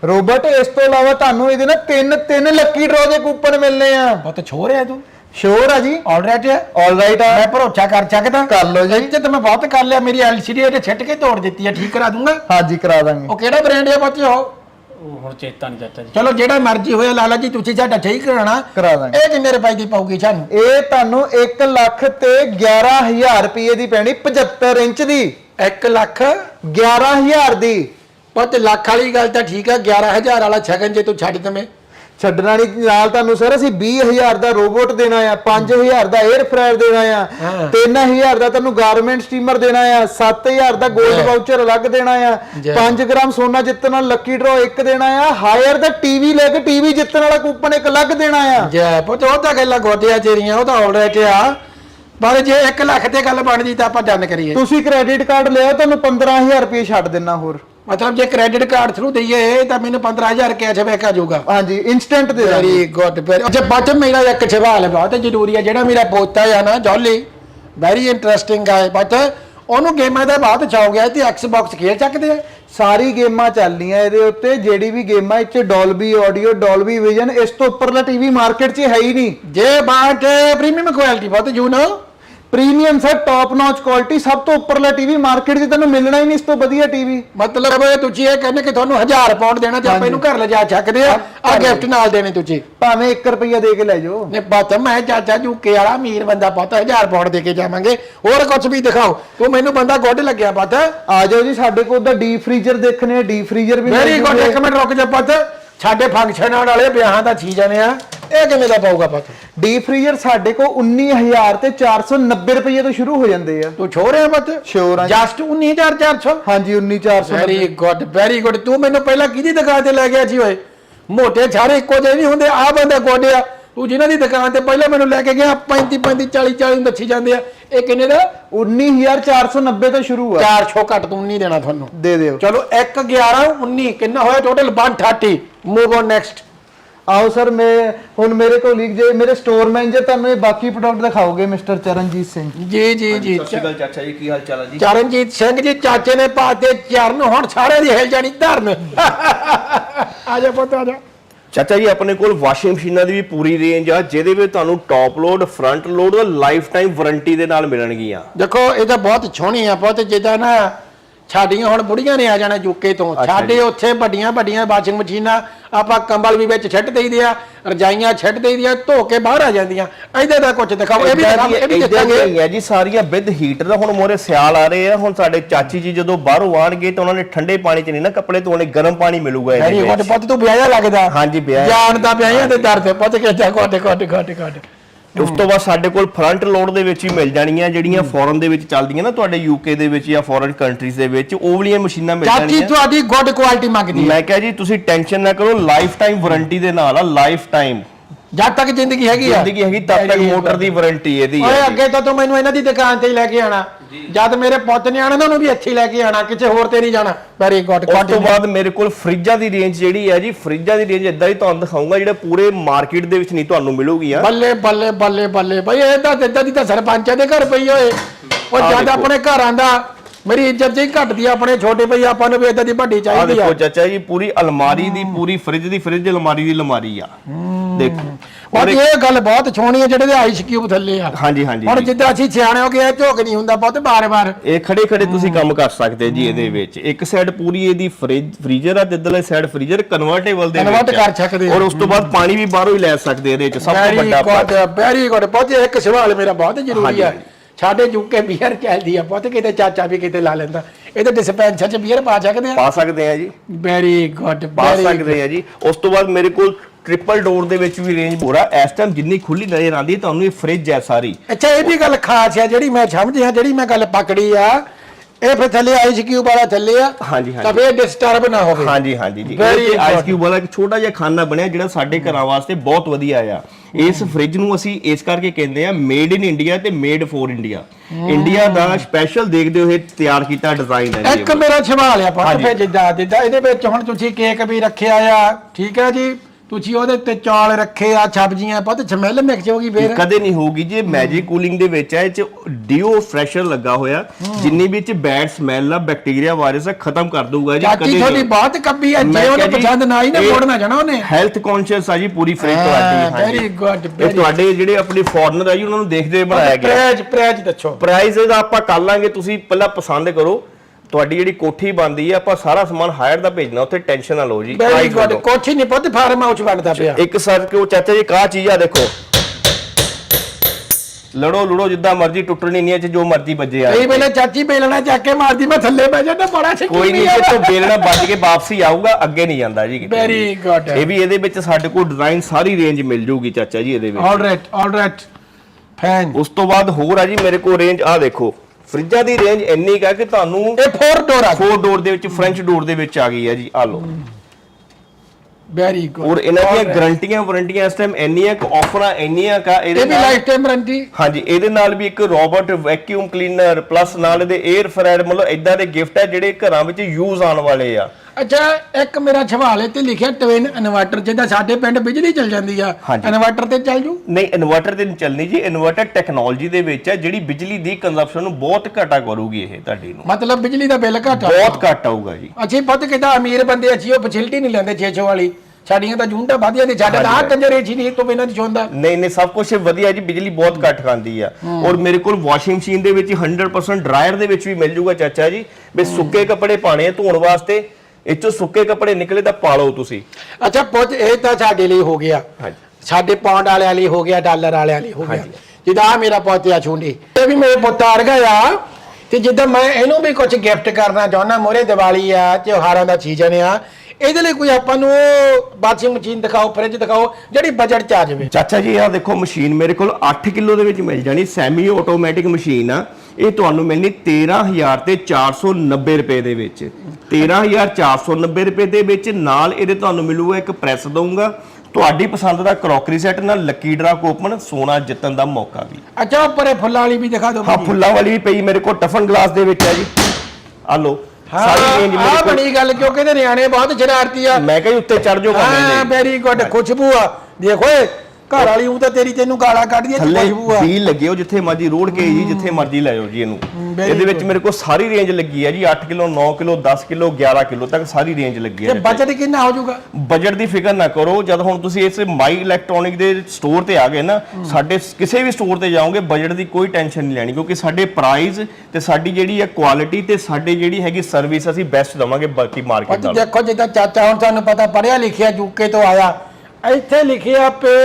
ਰੋਬੋਟ ਇਸ ਤੋਂ ਇਲਾਵਾ ਤੁਹਾਨੂੰ ਇਹਦੇ ਨਾਲ ਤਿੰਨ ਤਿੰਨ ਲੱਕੀ ਡਰਾ ਦੇ ਕੂਪਨ ਮਿਲਨੇ ਆ। ਪੁੱਤ ਛੋ ਰਿਹਾ ਤੂੰ? ਸ਼ੋਰ ਆ ਜੀ। ਆਲਰਾਈਟ ਹੈ ਆਲ ਰਾਈਟ ਆ। ਮੈਂ ਭਰੋਸਾ ਕਰ ਸਕਦਾ। ਕਰ ਲਓ ਜੀ। ਇੱਥੇ ਤਾਂ ਮੈਂ ਬਹੁਤ ਕਰ ਲਿਆ। ਮੇਰੀ ਐਲਸੀਡੀ ਇਹਦੇ ਛੱਟ ਕੇ ਤੋੜ ਦਿੱਤੀ ਹੈ ਠੀਕ ਕਰਾ ਦੂੰਗਾ। ਹਾਂਜੀ ਕਰਾ ਦਾਂਗੇ। ਉਹ ਕਿਹੜਾ ਬ੍ਰਾਂਡ ਹੈ ਬੱਚੇ ਉਹ? ਉਹ ਹੁਣ ਚੇਤਾ ਨਹੀਂ ਚਾਚਾ ਜੀ। ਚਲੋ ਜਿਹੜਾ ਮਰਜ਼ੀ ਹੋਇਆ ਲਾਲਾ ਜੀ। ਤੁਸੀਂ ਸਾਡਾ ਠੀਕ ਕਰਾਣਾ ਕਰਾ ਦਾਂਗੇ। ਇਹ ਕਿੰਨੇ ਰੁਪਏ ਦੀ ਪਾਉਗੀ ਸਾਨੂੰ? ਇਹ ਤੁਹਾਨੂੰ 1 ਲੱਖ ਤੇ 11000 ਰੁਪਏ ਦੀ ਪੈਣੀ 75 ਇੰਚ ਦੀ। 1 ਲੱਖ? 11000 ਦੀ। ਪੁੱਤ ਲੱਖ ਵਾਲੀ ਗੱਲ ਤਾਂ ਠੀਕ ਹੈ 11000 ਵਾਲਾ ਛਗਨ ਜੇ ਤੂੰ ਛੱਡ ਦਵੇਂ। ਛੱਡਣਾ ਨਹੀਂ ਨਾਲ ਤੁਹਾਨੂੰ ਸਰ ਅਸੀਂ 20000 ਦਾ ਰੋਬੋਟ ਦੇਣਾ ਆ 5000 ਦਾ 에ਅਰ ਫਰਾਇਰ ਦੇਣਾ ਆ ਹਾਂ। 3000 ਦਾ ਤੁਹਾਨੂੰ ਗਾਰਮੈਂਟ ਸਟੀਮਰ ਦੇਣਾ ਆ 7000 ਦਾ 골ਡ ਜੈ। ਵਾਊਚਰ ਅਲੱਗ ਦੇਣਾ ਆ ਜੈ। 5 ਗ੍ਰਾਮ ਸੋਨਾ ਜਿੱਤਣ ਨਾਲ ਲੱਕੀ ਡਰਾ ਇੱਕ ਦੇਣਾ ਆ ਹਾਇਰ ਦਾ ਟੀਵੀ ਲੈ ਕੇ ਟੀਵੀ ਜਿੱਤਣ ਵਾਲਾ ਕੂਪਨ ਇੱਕ ਅਲੱਗ ਦੇਣਾ ਆ ਜੈ ਪੁੱਤ ਉਹ ਤਾਂ ਗੱਲਾਂ ਗੋਡਿਆਂ ਤੇਰੀਆਂ ਉਹ ਤਾਂ ਆਲਰਾਈਟ ਆ ਪਰ ਜੇ 1 ਲੱਖ ਤੇ ਗੱਲ ਬਣਦੀ ਤਾਂ ਆਪਾਂ ਡਨ ਕਰੀਏ ਤੁਸੀਂ ਕ੍ਰੈਡਿਟ ਕਾਰਡ ਲਿਆ ਤੁਹਾਨੂੰ 15000 ਰੁਪਏ ਛੱਡ ਦੇਣਾ ਹੋਰ ਮਤਲਬ ਜੇ ਕ੍ਰੈਡਿਟ ਕਾਰਡ ਥਰੂ ਦਈਏ ਤਾਂ ਮੈਨੂੰ 15000 ਕੈਸ਼ ਬੈਕ ਆ ਜਾਊਗਾ। ਹਾਂਜੀ ਇਨਸਟੈਂਟ ਦੇ ਵੈਰੀ ਗੁੱਡ ਵੈਰੀ ਅੱਛਾ ਬੱਚ ਮੇਰਾ ਇੱਕ ਸਵਾਲ ਹੈ ਬਹੁਤ ਜ਼ਰੂਰੀ ਹੈ ਜਿਹੜਾ ਮੇਰਾ ਪੋਤਾ ਹੈ ਨਾ ਜੌਲੀ ਵੈਰੀ ਇੰਟਰਸਟਿੰਗ ਹੈ ਬੱਚ ਉਹਨੂੰ ਗੇਮਾਂ ਦਾ ਬਹੁਤ ਸ਼ੌਕ ਹੈ ਤੇ ਐਕਸਬਾਕਸ ਖੇਡ ਸਕਦੇ ਆ? ਸਾਰੀ ਗੇਮਾਂ ਚੱਲਦੀਆਂ ਇਹਦੇ ਉੱਤੇ ਜਿਹੜੀ ਵੀ ਗੇਮਾਂ ਇੱਥੇ ਡੋਲਬੀ ਆਡੀਓ ਡੋਲਬੀ ਵਿਜ਼ਨ ਇਸ ਤੋਂ ਉੱਪਰਲਾ ਟੀਵੀ ਮਾਰਕੀਟ 'ਚ ਹੈ ਹੀ ਨਹੀਂ। ਜੇ ਬਾਟ ਪ੍ਰੀਮੀਅਮ ਕੁਆਲਿਟੀ ਬਹੁਤ you know premium sir top notch quality ਸਭ ਤੋਂ ਉੱਪਰਲਾ ਟੀਵੀ ਮਾਰਕੀਟ 'ਚ ਤੈਨੂੰ ਮਿਲਣਾ ਹੀ ਨਹੀਂ ਇਸ ਤੋਂ ਵਧੀਆ ਟੀਵੀ ਮਤਲਬ ਤੁਸੀਂ ਇਹ ਕਹਿੰਦੇ ਕਿ ਤੁਹਾਨੂੰ 1000 ਪਾਉਂਡ ਦੇਣਾ ਤੇ ਆਪਾਂ ਇਹਨੂੰ ਘਰ ਲਿਜਾ ਸਕਦੇ ਆ ਆ ਗਿਫਟ ਨਾਲ ਦੇਣੇ ਤੁਸੀਂ। ਭਾਵੇਂ 1 ਰੁਪਿਆ ਦੇ ਕੇ ਲੈ ਜਾਓ। ਨੇ ਬਾਤ ਮੈਂ ਚਾਚਾ ਜੂਕੇ ਵਾਲਾ ਅਮੀਰ ਬੰਦਾ ਪਤਾ 1000 ਪਾਉਂਡ ਦੇ ਕੇ ਜਾਵਾਂਗੇ। ਹੋਰ ਕੁਝ ਵੀ ਦਿਖਾਓ। ਤੂੰ ਮੈਨੂੰ ਬੰਦਾ ਗੁੱਡ ਲੱਗਿਆ ਪਤ। ਆ ਜਾਓ ਜੀ ਸਾਡੇ ਕੋਲ ਤਾਂ ਡੀਪ ਫ੍ਰੀਜ਼ਰ ਦੇਖਣੇ ਡੀਪ ਫ੍ਰੀਜ਼ਰ ਵੀ ਵੈਰੀ ਗੁੱਡ ਇੱਕ ਮਿੰਟ ਰੁਕ ਜਾ ਪਤ। ਸਾਡੇ ਫੰਕਸ਼ਨ ਵਾਲੇ ਵਿਆਹਾਂ ਦਾ ਸੀਜ਼ਨ ਆ। ਇਹ ਕਿਵੇਂ ਦਾ ਪਾਊਗਾ ਪਤ? ਡੀਪ ਫ੍ਰੀਜ਼ਰ ਸਾਡੇ ਕੋਲ 19000 ਤੇ 490 ਰੁਪਏ ਤੋਂ ਸ਼ੁਰੂ ਹੋ ਜਾਂਦੇ ਆ। ਤੂੰ ਛੋ ਰਿਹਾ ਹਾਂ ਜੀ। ਜਸਟ 19400 ਹਾਂਜੀ 19400 ਵੈਰੀ ਗੁੱਡ ਵੈਰੀ ਗੁੱਡ ਤੂੰ ਮੈਨੂੰ ਪਹਿਲਾਂ ਕਿਹਦੀ ਦੁਕਾਨ ਤੇ ਲੈ ਗਿਆ ਸੀ ਓਏ? ਮੋਟੇ ਸਾਰੇ ਇੱਕੋ ਜਿਹੇ ਨਹੀਂ ਹੁੰਦੇ ਆ ਬੰਦੇ ਗੋਡਿਆ ਤੂੰ ਜਿਨ੍ਹਾਂ ਦੀ ਦੁਕਾਨ ਤੇ ਪਹਿਲਾਂ ਮੈਨੂੰ ਲੈ ਕੇ ਗਿਆ 35 35 40 40 ਦੱਸੀ ਜਾਂਦੇ ਆ। ਇਹ ਕਿੰਨੇ ਦਾ? 19490 ਤੋਂ ਸ਼ੁਰੂ ਆ। 400 ਘੱਟ ਤੂੰ ਨਹੀਂ ਦੇਣਾ ਤੁਹਾਨੂੰ। ਦੇ ਦਿਓ। ਚਲੋ 1 11 19 ਕਿੰਨਾ ਹੋਇਆ ਟੋਟਲ 130 ਮੂਵ ਔਨ ਨੈਕਸਟ ਆਓ ਸਰ ਮੈਂ ਹੁਣ ਮੇਰੇ ਕੋਲੀਗ ਜੇ ਮੇਰੇ ਸਟੋਰ ਮੈਨੇਜਰ ਤੁਹਾਨੂੰ ਇਹ ਬਾਕੀ ਪ੍ਰੋਡਕਟ ਦਿਖਾਓਗੇ ਮਿਸਟਰ ਚਰਨਜੀਤ ਸਿੰਘ। ਜੀ ਜੀ ਜੀ। ਚਾਚਾ ਜੀ ਕੀ ਹਾਲ ਚਾਲ ਹੈ ਜੀ? ਚਰਨਜੀਤ ਸਿੰਘ ਜੀ ਚਾਚੇ ਨੇ ਪਾਤੇ ਚਰਨ ਹੁਣ ਸਾਰੇ ਦੀ ਹਿਲ ਜਾਣੀ ਧਰਨ। ਆ ਜਾ ਪੁੱਤ ਆ ਜਾ। ਚਾਚਾ ਜੀ ਆਪਣੇ ਕੋਲ ਵਾਸ਼ਿੰਗ ਮਸ਼ੀਨਾਂ ਦੀ ਵੀ ਪੂਰੀ ਰੇਂਜ ਆ ਜਿਹਦੇ ਵਿੱਚ ਤੁਹਾਨੂੰ ਟੌਪ ਲੋਡ ਫਰੰਟ ਲੋਡ ਦਾ ਲਾਈਫ ਟਾਈਮ ਵਾਰੰਟੀ ਦੇ ਨਾਲ ਮਿਲਣਗੀਆਂ। ਦੇਖੋ ਇਹ ਤਾਂ ਬਹੁਤ ਸੋਹਣੀ ਆ ਬਹੁਤ ਜਿੱਦਾਂ ਨਾ ਸਾਡੀਆਂ ਹੁਣ ਬੁੜੀਆਂ ਨੇ ਆ ਜਾਣਾ ਯੂਕੇ ਤੋਂ। ਸਾਡੇ ਜੀ। ਉੱਥੇ ਵੱਡੀਆਂ ਵੱਡੀਆਂ ਵਾਸ਼ਿੰਗ ਮਸ਼ੀਨਾਂ ਆਪਾਂ ਕੰਬਲ ਵੀ ਵਿੱਚ ਛੱਡ ਦੇਈਦੇ ਆ ਰਜਾਈਆਂ ਛੱਡ ਦੇਈਦੀਆਂ ਧੋ ਕੇ ਬਾਹਰ ਆ ਜਾਂਦੀਆਂ। ਇਹਦੇ ਦਾ ਕੁਝ ਦਿਖਾਓ ਇਹ ਵੀ ਇਹ ਵੀ ਇਦਾਂ ਦਿਖਾਂਗੇ। ਦੀਆਂ ਹੈ ਜੀ ਸਾਰੀਆਂ ਵਿਦ ਹੀਟਰ ਦਾ ਹੁਣ ਮੋਰੇ ਸਿਆਲ ਆ ਰਹੇ ਆ ਹੁਣ ਸਾਡੇ ਚਾਚੀ ਜੀ ਜਦੋਂ ਬਾਹਰੋਂ ਆਣਗੇ ਤਾਂ ਉਹਨਾਂ ਨੇ ਠੰਡੇ ਪਾਣੀ 'ਚ ਨਹੀਂ ਨਾ ਕੱਪੜੇ ਧੋਣੇ ਗਰਮ ਪਾਣੀ ਮਿਲੂਗਾ ਇਹਦੇ ਵਿੱਚ। ਪੁੱਤ ਤੂੰ ਵਿਆਹਿਆ ਲੱਗਦਾ। ਹਾਂਜੀ, ਵਿਆਹਿਆ। ਜਾਣਦਾ ਵਿਆਹਿਆ ਤੇ ਦਰਦ ਪੁੱਤ ਕਿੱਦਾਂ ਗੁੱਡ ਗੁੱਡ ਗੁੱਡ ਉਸ ਤੋਂ ਬਾਅਦ ਸਾਡੇ ਕੋਲ ਫਰੰਟ ਲੋਡ ਦੇ ਵਿੱਚ ਹੀ ਮਿਲ ਜਾਣੀਆਂ ਜਿਹੜੀਆਂ ਫੋਰਨ ਦੇ ਵਿੱਚ ਚੱਲਦੀਆਂ ਨਾ ਤੁਹਾਡੇ ਯੂਕੇ ਦੇ ਵਿੱਚ ਜਾਂ ਫੋਰਨ ਕੰਟਰੀਜ਼ ਦੇ ਵਿੱਚ ਉਹ ਵਾਲੀਆਂ ਮਸ਼ੀਨਾਂ ਮਿਲ ਚਾਚੀ ਜਾਣਗੀਆਂ ਤੁਹਾਡੀ ਗੁੱਡ ਕੁਆਲਿਟੀ ਮੰਗਦੀ ਹੈ। ਮੈਂ ਕਿਹਾ ਜੀ ਤੁਸੀਂ ਟੈਨਸ਼ਨ ਨਾ ਕਰੋ ਲਾਈਫ ਟਾਈਮ ਵਾਰੰਟੀ ਦੇ ਨਾਲ ਆ ਲਾਈਫ ਟਾਈਮ ਜਦ ਤੱਕ ਜ਼ਿੰਦਗੀ ਹੈਗੀ ਆ। ਜ਼ਿੰਦਗੀ ਹੈਗੀ ਤਦ ਤੱਕ ਮੋਟਰ. ਦੀ ਵਾਰੰਟੀ ਇਹਦੀ ਓਏ ਹੈ ਜੀ। ਅੱਗੇ ਤਾਂ ਤੂੰ ਮੈਨੂੰ ਇਹਨਾਂ ਦੀ ਦੁਕਾਨ ਤੇ ਹੀ ਲੈ ਕੇ ਆਣਾ ਜਦ ਮੇਰੇ ਪੁੱਤ ਨੇ ਆਣਾ ਨਾ ਉਹਨੂੰ ਵੀ ਇੱਥੇ ਲੈ ਕੇ ਆਣਾ ਕਿਸੇ ਹੋਰ ਤੇ ਨਹੀਂ ਜਾਣਾ। ਵੈਰੀ ਗੁੱਡ ਉਸ ਤੋਂ ਬਾਅਦ ਮੇਰੇ ਕੋਲ ਫਰਿੱਜਾਂ ਦੀ ਰੇਂਜ ਜਿਹੜੀ ਹੈ ਜੀ ਫਰਿੱਜਾਂ ਦੀ ਰੇਂਜ ਇਦਾਂ ਹੀ ਤੁਹਾਨੂੰ ਦਿਖਾਊਂਗਾ ਜਿਹੜੇ ਪੂਰੇ ਮਾਰਕੀਟ ਦੇ ਵਿੱਚ ਨਹੀਂ ਤੁਹਾਨੂੰ ਮਿਲੂਗੀਆਂ। ਬੱਲੇ ਬੱਲੇ ਬੱਲੇ ਬੱਲੇ। ਬਈ ਇਹ ਤਾਂ ਇਦਾਂ ਦੀ ਤਾਂ ਸਰਪੰਚਾਂ ਦੇ ਘਰ ਪਈ ਓਏ। ਉਹ ਜਦ। ਆਪਣੇ ਘਰਾਂ ਦਾ ਮੇਰੀ ਇੱਜ਼ਤ ਜੀ ਘਟਦੀ ਆ ਆਪਣੇ ਛੋਟੇ ਭਈ ਆਪਾਂ ਨੂੰ ਵੀ ਇਦਾਂ ਦੀ ਵੱਡੀ ਆ ਚਾਹੀਦੀ ਆ। ਦੇਖੋ ਚਾਚਾ ਜੀ ਪੂਰੀ ਅਲਮਾਰੀ ਦੀ ਪੂਰੀ ਫਰਿੱਜ ਦੀ ਫਰਿੱਜ ਅਲਮਾਰੀ ਦੀ ਅਲਮਾਰੀ ਆ। ਦੇਖੋ। ਬਾਕੀ ਇਹ ਗੱਲ ਬਹੁਤ ਸੋਹਣੀ ਆ ਜਿਹੜੇ ਦੇ ਆਈਸ ਕਿਊਬ ਥੱਲੇ ਆ। ਹਾਂਜੀ ਹਾਂਜੀ ਹੁਣ ਜੀ। ਜਿੱਦਾਂ ਅਸੀਂ ਸਿਆਣੇ ਹੋ ਗਏ ਝੋਕ ਨਹੀਂ ਹੁੰਦਾ ਬਹੁਤ ਬਾਰ-ਬਾਰ। ਇਹ ਖੜੇ ਖੜੇ ਤੁਸੀਂ ਕੰਮ ਕਰ ਸਕਦੇ ਜੀ ਇਹਦੇ ਵਿੱਚ। ਇੱਕ ਸਾਈਡ ਪੂਰੀ ਇਹਦੀ ਫ੍ਰਿਜ ਫ੍ਰੀਜ਼ਰ ਆ ਤੇ ਇੱਧਰਲੇ ਸਾਈਡ ਫ੍ਰੀਜ਼ਰ ਕਨਵਰਟੇਬਲ ਦੇ Convert ਵਿੱਚ ਆ। ਕਰ ਸਕਦੇ ਆ। ਔਰ ਉਸ ਤੋਂ ਬਾਅਦ ਪਾਣੀ ਵੀ ਬਾਹਰੋਂ ਹੀ ਲੈ ਸਕਦੇ ਇਹਦੇ ਵਿੱਚ ਸਭ ਤੋਂ ਵੈਰੀ ਵੱਡਾ ਗੁੱਡ ਵੈਰੀ ਗੁੱਡ ਬਹੁਤ ਇੱਕ ਸਵਾਲ ਮੇਰਾ ਬਹੁਤ ਜ਼ਰੂਰੀ ਹਾਂਜੀ, ਆ। ਹਾਂਜੀ। ਸਾਡੇ ਯੂਕੇ ਬੀਅਰ ਚੱਲਦੀ ਆ ਬਹੁਤ ਕਿਤੇ ਚਾਚਾ ਵੀ ਕਿਤੇ ਲਾ ਲੈਂਦਾ। ਇਹਦੇ ਡਿਸਪੈਂਸਰ ਚ ਬੀਅਰ ਪਾ ਸਕਦੇ ਆ? ਪਾ ਸਕਦੇ ਆ ਜੀ। ਵੈਰੀ ਗੁੱਡ ਪਾ ਸਕਦੇ ਆ ਜੀ। ਉਸ ਤੋਂ ਬਾਅਦ ਮੇਰੇ ਕੋਲ ਟ੍ਰਿਪਲ ਡੋਰ ਦੇ ਵਿੱਚ ਵੀ ਰੇਂਜ ਪੂਰਾ ਇਸ ਟਾਈਮ ਜਿੰਨੀ ਖੁੱਲੀ ਨਜ਼ਰ ਆਉਂਦੀ ਹੈ ਤੁਹਾਨੂੰ ਇਹ ਫ੍ਰਿਜ ਹੈ ਸਾਰੀ। ਅੱਛਾ ਇਹ ਵੀ ਗੱਲ ਖਾਸ ਆ ਜਿਹੜੀ ਮੈਂ ਸਮਝਿਆ ਜਿਹੜੀ ਮੈਂ ਗੱਲ ਪਕੜੀ ਆ। ਇਹ ਫਿਰ ਥੱਲੇ ਆਈਸ ਕਿਊਬ ਵਾਲਾ ਥੱਲੇ ਆ ਹਾਂਜੀ, ਹਾਂਜੀ। ਤਾਂ ਫਿਰ ਡਿਸਟਰਬ ਨਾ ਹੋਵੇ। ਹਾਂਜੀ ਹਾਂਜੀ ਜੀ। Very ਇਹ ਆਈਸ. ਕਿਊਬ ਵਾਲਾ ਇੱਕ ਛੋਟਾ ਜਿਹਾ ਖਾਨਾ ਬਣਿਆ ਜਿਹੜਾ ਸਾਡੇ ਘਰਾਂ ਵਾਸਤੇ ਬਹੁਤ ਵਧੀਆ ਆ। ਇਸ ਫ੍ਰਿਜ ਨੂੰ ਅਸੀਂ ਇਸ ਕਰਕੇ ਕਹਿੰਦੇ ਆ ਮੇਡ ਇਨ ਇੰਡੀਆ ਤੇ ਮੇਡ ਫੋਰ ਇੰਡੀਆ ਇੰਡੀਆ ਦਾ ਸਪੈਸ਼ਲ ਦੇਖਦੇ ਹੋਏ ਤਿਆਰ ਕੀਤਾ ਡਿਜ਼ਾਈਨ ਹੈ ਜੀ ਇੱਕ ਮੇਰਾ ਸਵਾਲ ਆ ਹਾਂਜੀ। ਫਿਰ ਜਿੱਦਾਂ ਜਿੱਦਾਂ ਇਹਦੇ ਵਿੱਚ ਹੁਣ ਤੁਸੀਂ ਕੇਕ ਵੀ ਰੱਖਿਆ ਆ ਠੀਕ ਆ ਜੀ? ਤੁਸੀਂ ਉਹਦੇ ਤੇ ਚੌਲ ਰੱਖੇ ਆ ਸਬਜ਼ੀਆਂ ਪੁੱਤ ਸਮੈਲ ਮਿਕਸ ਹੋ ਗਈ ਫਿਰ। ਕਦੇ ਨਹੀਂ ਹੋਊਗੀ ਜੇ ਮੈਜਿਕ ਕੂਲਿੰਗ ਦੇ ਵਿੱਚ ਹੈ ਇਹ ਚ ਡੀਓ ਫਰੈਸ਼ਰ ਲੱਗਾ ਹੋਇਆ। ਜਿੰਨੀ ਵਿੱਚ ਬੈਡ ਸਮੈਲ ਆ ਬੈਕਟੀਰੀਆ ਵਾਇਰਸ ਆ ਖਤਮ ਕਰ ਦਊਗਾ ਜੀ ਚਾਚੀ ਤੁਹਾਡੀ ਬਹੁਤ ਕੱਬੀ ਆ ਜੇ ਉਹਨੂੰ ਪਸੰਦ ਨਾ ਆਈ ਨਾ ਮੋੜਨਾ ਜਾਣਾ ਉਹਨੇ। ਹੈਲਥ ਕੌਨਸ਼ੀਅਸ ਆ ਜੀ ਪੂਰੀ ਫ੍ਰਿਜ ਤੁਹਾਡੀ ਹਾਂਜੀ। ਵੈਰੀ ਗੁੱਡ ਇਹ ਤੁਹਾਡੇ ਜਿਹੜੇ ਆਪਣੇ ਫੋਰਨਰ ਆ ਜੀ ਉਹਨਾਂ ਨੂੰ ਦੇਖਦੇ ਬਣਾਇਆ ਗਿਆ। ਪ੍ਰਾਈਜ਼ ਪ੍ਰਾਈਜ਼ ਦੱਸੋ। ਪ੍ਰਾਈਸ ਦਾ ਆਪਾਂ ਕਰ ਲਾਂਗੇ ਤੁਸੀਂ ਪਹਿਲਾਂ ਪਸੰਦ ਕਰੋ। ਤੁਹਾਡੀ ਜਿਹੜੀ ਕੋਠੀ ਬਣਦੀ ਹੈ ਆਪਾਂ ਸਾਰਾ ਸਮਾਨ ਹਾਇਰ ਦਾ ਭੇਜਣਾ ਉੱਥੇ ਟੈਨਸ਼ਨ ਨਾ ਲਓ ਜੀ ਵੈਰੀ ਗੁੱਡ ਵੱਲੋਂ। ਕੋਠੀ ਨਹੀਂ ਪੁੱਤ ਫਾਰਮ ਹਾਊਸ ਬਣਦਾ ਪਿਆ। ਇੱਕ ਸਰ ਕਿ ਉਹ ਚਾਚਾ ਜੀ ਕਾ ਚੀਜ਼ ਆ ਦੇਖੋ। ਲੜੋ ਲੜੋ ਜਿੱਦਾਂ ਮਰਜ਼ੀ ਟੁੱਟਣੀ ਨਹੀਂ ਹੈ ਚ ਜੋ ਮਰਜ਼ੀ ਵੱਜੇ ਆ। ਕਈ ਵੇਲੇ ਚਾਚੀ ਬੇਲਣਾ ਚੱਕ ਕੇ ਮਾਰਦੀ ਮੈਂ ਥੱਲੇ ਬਹਿ ਜਾਂਦਾ ਬੜਾ ਸਿੱਕੀ ਕੋਈ ਨਹੀਂ ਜੇ ਤੋਂ ਬੇਲਣਾ ਵੱਜ ਕੇ ਵਾਪਸੀ ਆਊਗਾ ਅੱਗੇ ਨਹੀਂ ਜਾਂਦਾ ਜੀ ਕਿਤੇ Very ਵੀ। good. ਇਹ ਵੀ ਇਹਦੇ ਵਿੱਚ ਸਾਡੇ ਕੋਲ ਡਿਜ਼ਾਈਨ ਸਾਰੀ ਰੇਂਜ ਮਿਲ ਜੂਗੀ ਚਾਚਾ ਜੀ ਇਹਦੇ ਵਿੱਚ। ਆਲਰਾਈਟ ਆਲਰਾਈਟ ਫੈਨ ਉਸ ਤੋਂ ਬਾਅਦ ਹੋਰ ਆ ਜੀ ਮੇਰੇ ਕੋਲ ਰੇਂਜ ਆ ਦੇਖੋ। ਫਰਿੱਜਾਂ ਦੀ ਰੇਂਜ ਇੰਨੀ ਕਾ ਕਿ ਤੁਹਾਨੂੰ ਇਹ ਫੋਰ ਡੋਰ ਆ ਫੋਰ ਡੋਰ ਦੇ ਵਿੱਚ ਫ੍ਰੈਂਚ ਡੋਰ ਦੇ ਵਿੱਚ ਆ ਗਈ ਹੈ ਜੀ ਆ ਲਓ। ਵੈਰੀ ਗੁੱਡ ਔਰ ਇਹਨਾਂ ਦੀਆਂ ਗਰੰਟੀਆਂ ਵਾਰੰਟੀਆਂ ਇਸ ਟਾਈਮ ਇੰਨੀਆਂ ਕੁ ਆਫਰਾਂ ਇੰਨੀਆਂ ਕਾ ਇਹਦੇ ਇਹ ਵੀ ਲਾਈਫ ਟਾਈਮ ਵਾਰੰਟੀ ਹਾਂਜੀ ਇਹਦੇ ਨਾਲ ਵੀ ਇੱਕ ਰੋਬੋਟ ਵੈਕਿਊਮ ਕਲੀਨਰ ਪਲੱਸ ਨਾਲ ਇਹਦੇ 에ਅਰ ਫਰਾਇਰ ਮਤਲਬ ਇਦਾਂ ਦੇ ਗਿਫਟ ਹੈ ਜਿਹੜੇ ਘਰਾਂ ਵਿੱਚ ਯੂਜ਼ ਆਉਣ ਵਾਲੇ ਆ। ਅੱਛਾ ਇੱਕ ਮੇਰਾ ਸਵਾਲ ਹੈ ਤੇ ਲਿਖਿਆ ਟਵਿਨ ਇਨਵਰਟਰ ਜਿੱਦਾਂ ਸਾਡੇ ਪਿੰਡ ਬਿਜਲੀ ਚੱਲ ਜਾਂਦੀ ਆ। ਹਾਂਜੀ। ਇਨਵਰਟਰ ਤੇ ਚੱਲ ਜੂ? ਨਹੀਂ ਇਨਵਰਟਰ ਤੇ ਨਹੀਂ ਚੱਲਣੀ ਜੀ ਇਨਵਰਟਰ ਟੈਕਨੋਲੋਜੀ ਦੇ ਵਿੱਚ ਹੈ ਜਿਹੜੀ ਬਿਜਲੀ ਦੀ ਕੰਜ਼ੰਪਸ਼ਨ ਨੂੰ ਬਹੁਤ ਘਟਾ ਕਰੂਗੀ ਇਹ ਤੁਹਾਡੀ ਨੂੰ। ਮਤਲਬ ਬਿਜਲੀ ਦਾ ਬਿੱਲ ਘੱਟ ਆ ਬਹੁਤ ਘੱਟ ਆਊਗਾ ਜੀ। ਅਸੀਂ ਪਤ ਕਿਦਾ ਅਮੀਰ ਬੰਦੇ ਅਸੀਂ ਉਹ ਫੈਸਿਲਿਟੀ ਨਹੀਂ ਲੈਂਦੇ 600 ਵਾਲੀ। ਸਾਡੀਆਂ ਤਾਂ ਜੂਨਟਾਂ ਵਧੀਆਂ ਦੀ ਸਾਡੇ ਤਾਂ ਆਹ ਕੰਜਰ ਏਸੀ ਨਹੀਂ ਤੋਂ ਬਿਨਾਂ ਨਹੀਂ ਚੋਂਦਾ ਨਹੀਂ ਨਹੀਂ ਸਭ ਕੁਝ ਵਧੀਆ ਜੀ ਬਿਜਲੀ ਬਹੁਤ ਘੱਟ ਖਾਂਦੀ ਆ। ਔਰ ਮੇਰੇ ਕੋਲ ਵਾਸ਼ਿੰਗ ਮਸ਼ੀਨ ਦੇ ਵਿੱਚ 100% ਡਰਾਇਰ ਦੇ ਵਿੱਚ ਵੀ ਮਿਲ ਜੂਗਾ ਚਾਚਾ ਜੀ। ਵੀ ਸੁੱਕੇ ਕੱਪੜੇ ਪਾਣੇ ਆ ਧੋਣ ਵਾਸਤੇ ਇਹ ਚੋਂ ਸੁੱਕੇ ਕੱਪੜੇ ਨਿਕਲੇ ਤਾਂ ਪਾ ਲਓ ਤੁਸੀਂ। ਅੱਛਾ ਪੁੱਤ ਇਹ ਤਾਂ ਸਾਡੇ ਲਈ ਹੋ ਗਿਆ। ਹਾਂਜੀ। ਸਾਡੇ ਪੌਂਡ ਵਾਲਿਆਂ ਲਈ ਹੋ ਗਿਆ ਡਾਲਰ ਵਾਲਿਆਂ ਲਈ ਹੋ ਗਿਆ। ਜਿੱਦਾਂ ਮੇਰਾ ਪੁੱਤ ਆ ਛੁੰਡੀ। ਇਹ ਵੀ ਮੇਰੇ ਪੁੱਤ ਵਰਗਾ ਆ। ਤੇ ਜਿੱਦਾਂ ਮੈਂ ਇਹਨੂੰ ਵੀ ਕੁਝ ਗਿਫਟ ਕਰਨਾ ਚਾਹੁੰਦਾ ਮੋਰੇ ਦੀਵਾਲੀ ਆ ਤਿਉਹਾਰਾਂ ਦਾ ਸੀਜ਼ਨ ਆ ਇਹਦੇ ਲਈ ਕੋਈ ਆਪਾਂ ਨੂੰ ਵਾਸ਼ਿੰਗ ਮਸ਼ੀਨ ਦਿਖਾਓ ਫ੍ਰਿਜ ਦਿਖਾਓ ਜਿਹੜੀ ਬਜਟ ਚ ਆ ਜਾਵੇ। ਚਾਚਾ ਜੀ ਆਹ ਦੇਖੋ ਮਸ਼ੀਨ ਮੇਰੇ ਕੋਲ 8 ਕਿਲੋ ਦੇ ਵਿੱਚ ਮਿਲ ਜਾਣੀ ਸੈਮੀ ਆਟੋਮੈਟਿਕ ਮਸ਼ੀਨ ਆ। ਇਹ ਤੁਹਾਨੂੰ ਮਿਲਣੀ 13000 ਤੇ 490 ਰੁਪਏ ਦੇ ਵਿੱਚ। 13490 ਰੁਪਏ ਦੇ ਵਿੱਚ ਨਾਲ ਇਹਦੇ ਤੁਹਾਨੂੰ ਮਿਲੂਗਾ ਇੱਕ ਪ੍ਰੈਸ ਦਊਂਗਾ। ਤੁਹਾਡੀ ਪਸੰਦ ਦਾ ਕਰੋਕਰੀ ਸੈੱਟ ਨਾਲ ਲੱਕੀ ਡਰਾ ਕੋਪਨ ਸੋਨਾ ਜਿੱਤਣ ਦਾ ਮੌਕਾ ਵੀ। ਅੱਛਾ ਇਹ ਫੁੱਲਾਂ ਵਾਲੀ ਵੀ ਦਿਖਾ ਦਿਓ ਹਾਂ ਫੁੱਲਾਂ ਵਾਲੀ ਵੀ ਪਈ ਮੇਰੇ ਕੋਲ ਟਫਨ ਗਲਾਸ ਦੇ ਵਿੱਚ ਹੈ ਜੀ। ਆ ਲਓ। ਸਾਰੀ ਰੇਂਜ ਹਾਂ ਮੇਰੇ ਆ ਕੋਲ ਬਣੀ ਗੱਲ ਕਿਉਂਕਿ ਇਹਦੇ ਨਿਆਣੇ ਬਹੁਤ ਸ਼ਰਾਰਤੀ ਆ। ਮੈਂ ਕਿਹਾ ਜੀ ਉੱਤੇ ਚੜ ਜਾਓ ਹਾਂ ਭਾਵੇਂ ਵੈਰੀ ਗੁੱਡ ਖੁਸ਼ਬੂ ਆ। ਦੇਖੋ ਇਹ ਘਰ ਵਾਲੀ ਉਹ ਤਾਂ ਤੇਰੀ ਤੈਨੂੰ ਗਾਲਾਂ ਕੱਢਦੀ ਐ ਥੱਲੇ ਖੁਸ਼ਬੂ ਆ। ਲੱਗੇ ਹੋ ਜਿੱਥੇ ਮਰਜ਼ੀ ਰੋੜ ਕੇ ਜੀ ਜਿੱਥੇ ਮਰਜ਼ੀ ਲੈ ਜਾਓ ਜੀ ਇਹਨੂੰ। ਇਹਦੇ ਵਿੱਚ ਮੇਰੇ ਕੋਲ ਸਾਰੀ ਰੇਂਜ ਲੱਗੀ ਹੈ ਜੀ 8 ਕਿਲੋ 9 ਕਿਲੋ 10 ਕਿਲੋ 11 ਕਿਲੋ ਤੱਕ ਸਾਰੀ ਰੇਂਜ ਲੱਗੀ ਤੇ ਹੈ ਬਜਟ ਕਿੰਨਾ ਹੋ ਜਾਊਗਾ? ਬਜਟ ਦੀ ਫਿਕਰ ਨਾ ਕਰੋ ਜਦ ਹੁਣ ਤੁਸੀਂ ਇਸ ਮਾਈ ਇਲੈਕਟ੍ਰੋਨਿਕ ਦੇ ਸਟੋਰ ਤੇ ਆ ਗਏ ਨਾ ਸਾਡੇ ਕਿਸੇ ਵੀ ਸਟੋਰ ਤੇ ਜਾਓਗੇ ਬਜਟ ਦੀ ਕੋਈ ਟੈਨਸ਼ਨ ਨਹੀਂ ਲੈਣੀ ਕਿਉਂਕਿ ਸਾਡੇ ਪ੍ਰਾਈਸ ਤੇ ਸਾਡੀ ਜਿਹੜੀ ਹੈ ਕੁਆਲਿਟੀ ਤੇ ਸਾਡੇ ਜਿਹੜੀ ਹੈਗੀ ਸਰਵਿਸ ਅਸੀਂ ਬੈਸਟ ਦਵਾਂਗੇ ਬਾਕੀ ਮਾਰਕੀਟ ਨਾਲੋਂ। ਦੇਖੋ ਜਿੱਦਾਂ ਚਾਚਾ ਹੁਣ ਤੁਹਾਨੂੰ ਪਤਾ ਪੜਿਆ ਲਿਖਿਆ ਯੂਕੇ ਤੋਂ ਆਇਆ ਇੱਥੇ ਲਿਖਿਆ ਪੇ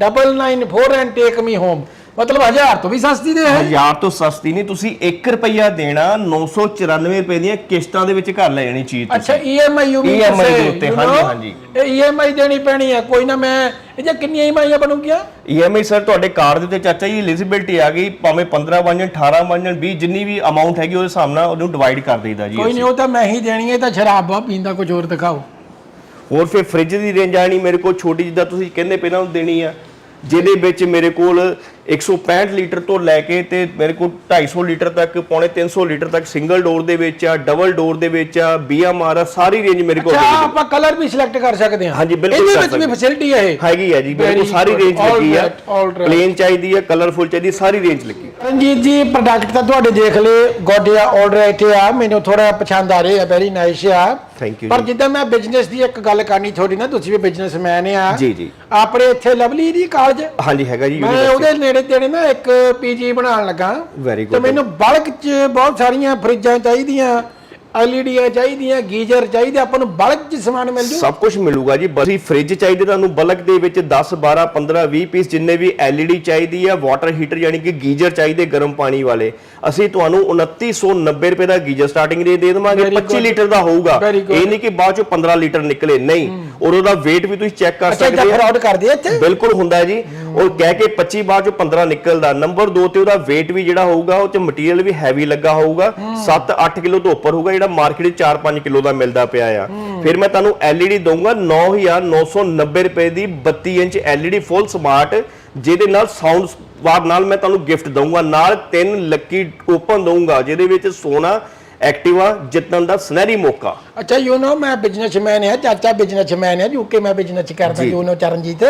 994 ਐਂਡ ਟੇਕ ਮੀ ਹੋਮ ਮਤਲਬ 1000 ਤੋਂ ਵੀ ਸਸਤੀ ਦੇ ਹੈ। ਹਜ਼ਾਰ ਤੋਂ ਸਸਤੀ ਨਹੀਂ ਤੁਸੀਂ 1 ਰੁਪਿਆ ਦੇਣਾ 994 ਰੁਪਏ ਦੀਆਂ ਕਿਸ਼ਤਾਂ ਦੇ ਵਿੱਚ ਘਰ ਲੈ ਜਾਣੀ ਚੀਜ਼ ਅੱਛਾ EMI ਯੂ ਮੀਨ EMI ਦੇ ਉੱਤੇ, ਹਾਂਜੀ, ਹਾਂਜੀ। ਇਹ EMI ਦੇਣੀ ਪੈਣੀ ਹੈ ਕੋਈ ਨਾ ਮੈਂ ਇਹ ਜੇ ਕਿੰਨੀਆਂ EMI ਬਣੂਗੀਆਂ EMI ਸਰ ਤੁਹਾਡੇ ਕਾਰ ਦੇ ਉੱਤੇ ਚਾਚਾ ਜੀ ਐਲੀਜੀਬਿਲਟੀ ਆ ਗਈ ਭਾਵੇਂ 15 ਬਣ ਜਾਣ 18 ਬਣ ਜਾਣ 20 ਜਿੰਨੀ ਵੀ ਅਮਾਉਂਟ ਹੈਗੀ ਉਹਦੇ ਹਿਸਾਬ ਨਾਲ ਉਹਨੂੰ ਡਿਵਾਈਡ ਕਰ ਦੇਈਦਾ ਜੀ ਕੋਈ ਨਹੀਂ। ਉਹ ਤਾਂ ਮੈਂ ਹੀ ਦੇਣੀ ਹੈ ਇਹ ਤਾਂ ਸ਼ਰਾਬ ਪੀਂਦਾ ਕੁਝ ਹੋਰ ਦਿਖਾਓ। ਹੋਰ ਫਿਰ ਫ੍ਰਿਜ ਦੀ ਰੇਂਜ ਆਣੀ, ਮੇਰੇ ਕੋਲ ਛੋਟੀ ਜਿੱਦਾਂ ਤੁਸੀਂ ਕਹਿੰਦੇ ਪਹਿਲਾਂ ਨਾ ਦੇਣੀ ਆ, ਜਿਹਦੇ ਵਿੱਚ ਮੇਰੇ ਕੋਲ 165 ਲੀਟਰ ਤੋਂ ਲੈ ਕੇ ਤੇ ਮੇਰੇ ਕੋਲ 250 ਲੀਟਰ ਤੱਕ ਪੌਣੇ 300 ਲੀਟਰ ਤੱਕ ਸਿੰਗਲ ਡੋਰ ਦੇ ਵਿੱਚ ਆ ਡਬਲ ਡੋਰ ਦੇ ਵਿੱਚ ਆ BMR ਆ ਸਾਰੀ ਰੇਂਜ ਮੇਰੇ ਕੋਲ ਅੱਛਾ ਆਪਾਂ ਕਲਰ ਵੀ ਸਿਲੈਕਟ ਕਰ ਸਕਦੇ ਹਾਂ ਹਾਂਜੀ, ਬਿਲਕੁਲ ਇਹਦੇ ਵਿੱਚ ਵੀ। ਫੈਸਿਲਿਟੀ ਹੈ ਇਹ ਹੈਗੀ ਆ ਜੀ ਮੇਰੇ ਕੋਲ Very ਸਾਰੀ. ਰੇਂਜ ਲੱਗੀ ਆ. ਪਲੇਨ ਚਾਹੀਦੀ ਆ ਕਲਰਫੁਲ ਚਾਹੀਦੀ ਆ, ਸਾਰੀ ਰੇਂਜ ਲੱਗੀ ਰਣਜੀਤ ਜੀ ਪ੍ਰੋਡਕਟ ਤਾਂ ਤੁਹਾਡੇ ਦੇਖ ਲਏ ਗੋਡਿਆ ਆਰਡਰ ਇੱਥੇ ਆ ਮੈਨੂੰ ਥੋੜਾ ਪਸੰਦ ਆ ਰਹੇ ਆ ਵੈਰੀ ਨਾਈਸ ਆ Thank you ਪਰ। ਜਿੱਦਾਂ ਮੈਂ ਬਿਜ਼ਨਸ ਦੀ ਇੱਕ ਗੱਲ ਕਰਨੀ ਥੋੜੀ ਨਾ ਤੁਸੀਂ ਵੀ ਬਿਜ਼ਨਸਮੈਨ ਆ ਜੀ, ਜੀ। ਆਪਣੇ ਇੱਥੇ ਲਵਲੀ ਦੀ ਕਾਲਜ ਹਾਂਜੀ ਹੈਗਾ ਜੀ ਮੈਂ। ਉਹਦੇ ਨੇੜੇ ਤੇੜੇ ਨਾ ਇੱਕ ਪੀਜੀ ਬਣਾਉਣ ਲੱਗਾ Very ਤੇ. ਮੈਨੂੰ ਬਲਕ ਚ ਬਹੁਤ ਸਾਰੀਆਂ ਫਰਿੱਜਾਂ ਚਾਹੀਦੀਆਂ ਐਲਈਡੀਆਂ ਚਾਹੀਦੀਆਂ ਗੀਜ਼ਰ ਚਾਹੀਦੇ ਆਪਾਂ ਨੂੰ ਬਲਕ ਚ ਸਮਾਨ ਮਿਲ ਜੂ। ਸਭ ਕੁਝ ਮਿਲੂਗਾ ਜੀ ਬਸੀ ਫ੍ਰਿਜ ਚਾਹੀਦੇ ਤੁਹਾਨੂੰ ਬਲਕ ਦੇ ਵਿੱਚ 10 12 15 20 ਪੀਸ ਜਿੰਨੇ ਵੀ LED ਚਾਹੀਦੀ ਆ ਵਾਟਰ ਹੀਟਰ ਯਾਨੀ ਕਿ ਗੀਜ਼ਰ ਚਾਹੀਦੇ ਗਰਮ ਪਾਣੀ ਵਾਲੇ। ਅਸੀਂ ਤੁਹਾਨੂੰ 2990 ਰੁਪਏ ਦਾ ਗੀਜ਼ਰ ਸਟਾਰਟਿੰਗ ਰੇਟ ਦੇ ਦੇਵਾਂਗੇ Very 25 good. ਲੀਟਰ ਦਾ ਹੋਊਗਾ. ਇਹ ਨਹੀਂ ਕਿ ਬਾਅਦ ਚੋਂ 15 ਲੀਟਰ ਨਿਕਲੇ ਨਹੀਂ। ਔਰ ਉਹਦਾ weight ਵੀ ਤੁਸੀਂ ਚੈੱਕ ਕਰ ਸਕਦੇ ਆ ਫਰਾਡ ਕਰਦੇ ਇੱਥੇ? ਬਿਲਕੁਲ ਹੁੰਦਾ ਹੈ। ਜੀ ਔਰ ਕਹਿ ਕੇ 25 ਬਾਅਦ ਚੋਂ 15 ਨਿਕਲਦਾ। ਨੰਬਰ 2 ਤੇ ਉਹਦਾ weight ਵੀ ਜਿਹੜਾ ਹੋਊਗਾ ਉਹ ਚ ਮਟੀਰੀਅਲ ਵੀ ਹੈਵੀ ਲੱਗਾ ਹੋਊਗਾ। 7-8 ਕਿਲੋ ਤੋਂ ਉੱਪਰ ਹੋਊਗਾ ਜਿਹੜਾ ਮਾਰਕੀਟ 'ਚ 4-5 ਕਿਲੋ ਦਾ ਮਿਲਦਾ ਪਿਆ ਆ ਫਿਰ ਮੈਂ ਤੁਹਾਨੂੰ LED ਦਊਂਗਾ 9990 ਰੁਪਏ ਦੀ 32 ਇੰਚ LED ਫੁੱਲ ਸਮਾਰਟ ਜਿਹਦੇ ਨਾਲ ਸਾਊਂਡ ਬਾਰ ਨਾਲ ਮੈਂ ਤੁਹਾਨੂੰ ਗਿਫਟ ਦਊਂਗਾ ਨਾਲ ਤਿੰਨ ਲੱਕੀ ਕੂਪਨ ਦਊਂਗਾ ਜਿਹਦੇ ਵਿੱਚ ਸੋਨਾ ਐਕਟਿਵਾ ਜਿੱਤਣ ਦਾ ਸੁਨਹਿਰੀ ਮੌਕਾ ਅੱਛਾ ਯੂ نو ਮੈਂ ਬਿਜ਼ਨਸਮੈਨ ਹਾਂ ਚਾਚਾ ਬਿਜ਼ਨਸਮੈਨ ਹੈ ਯੂਕੇ ਮੈਂ ਬਿਜ਼ਨਸ ਕਰਦਾ ਜੀ। ਯੂ نو ਚਰਨਜੀਤ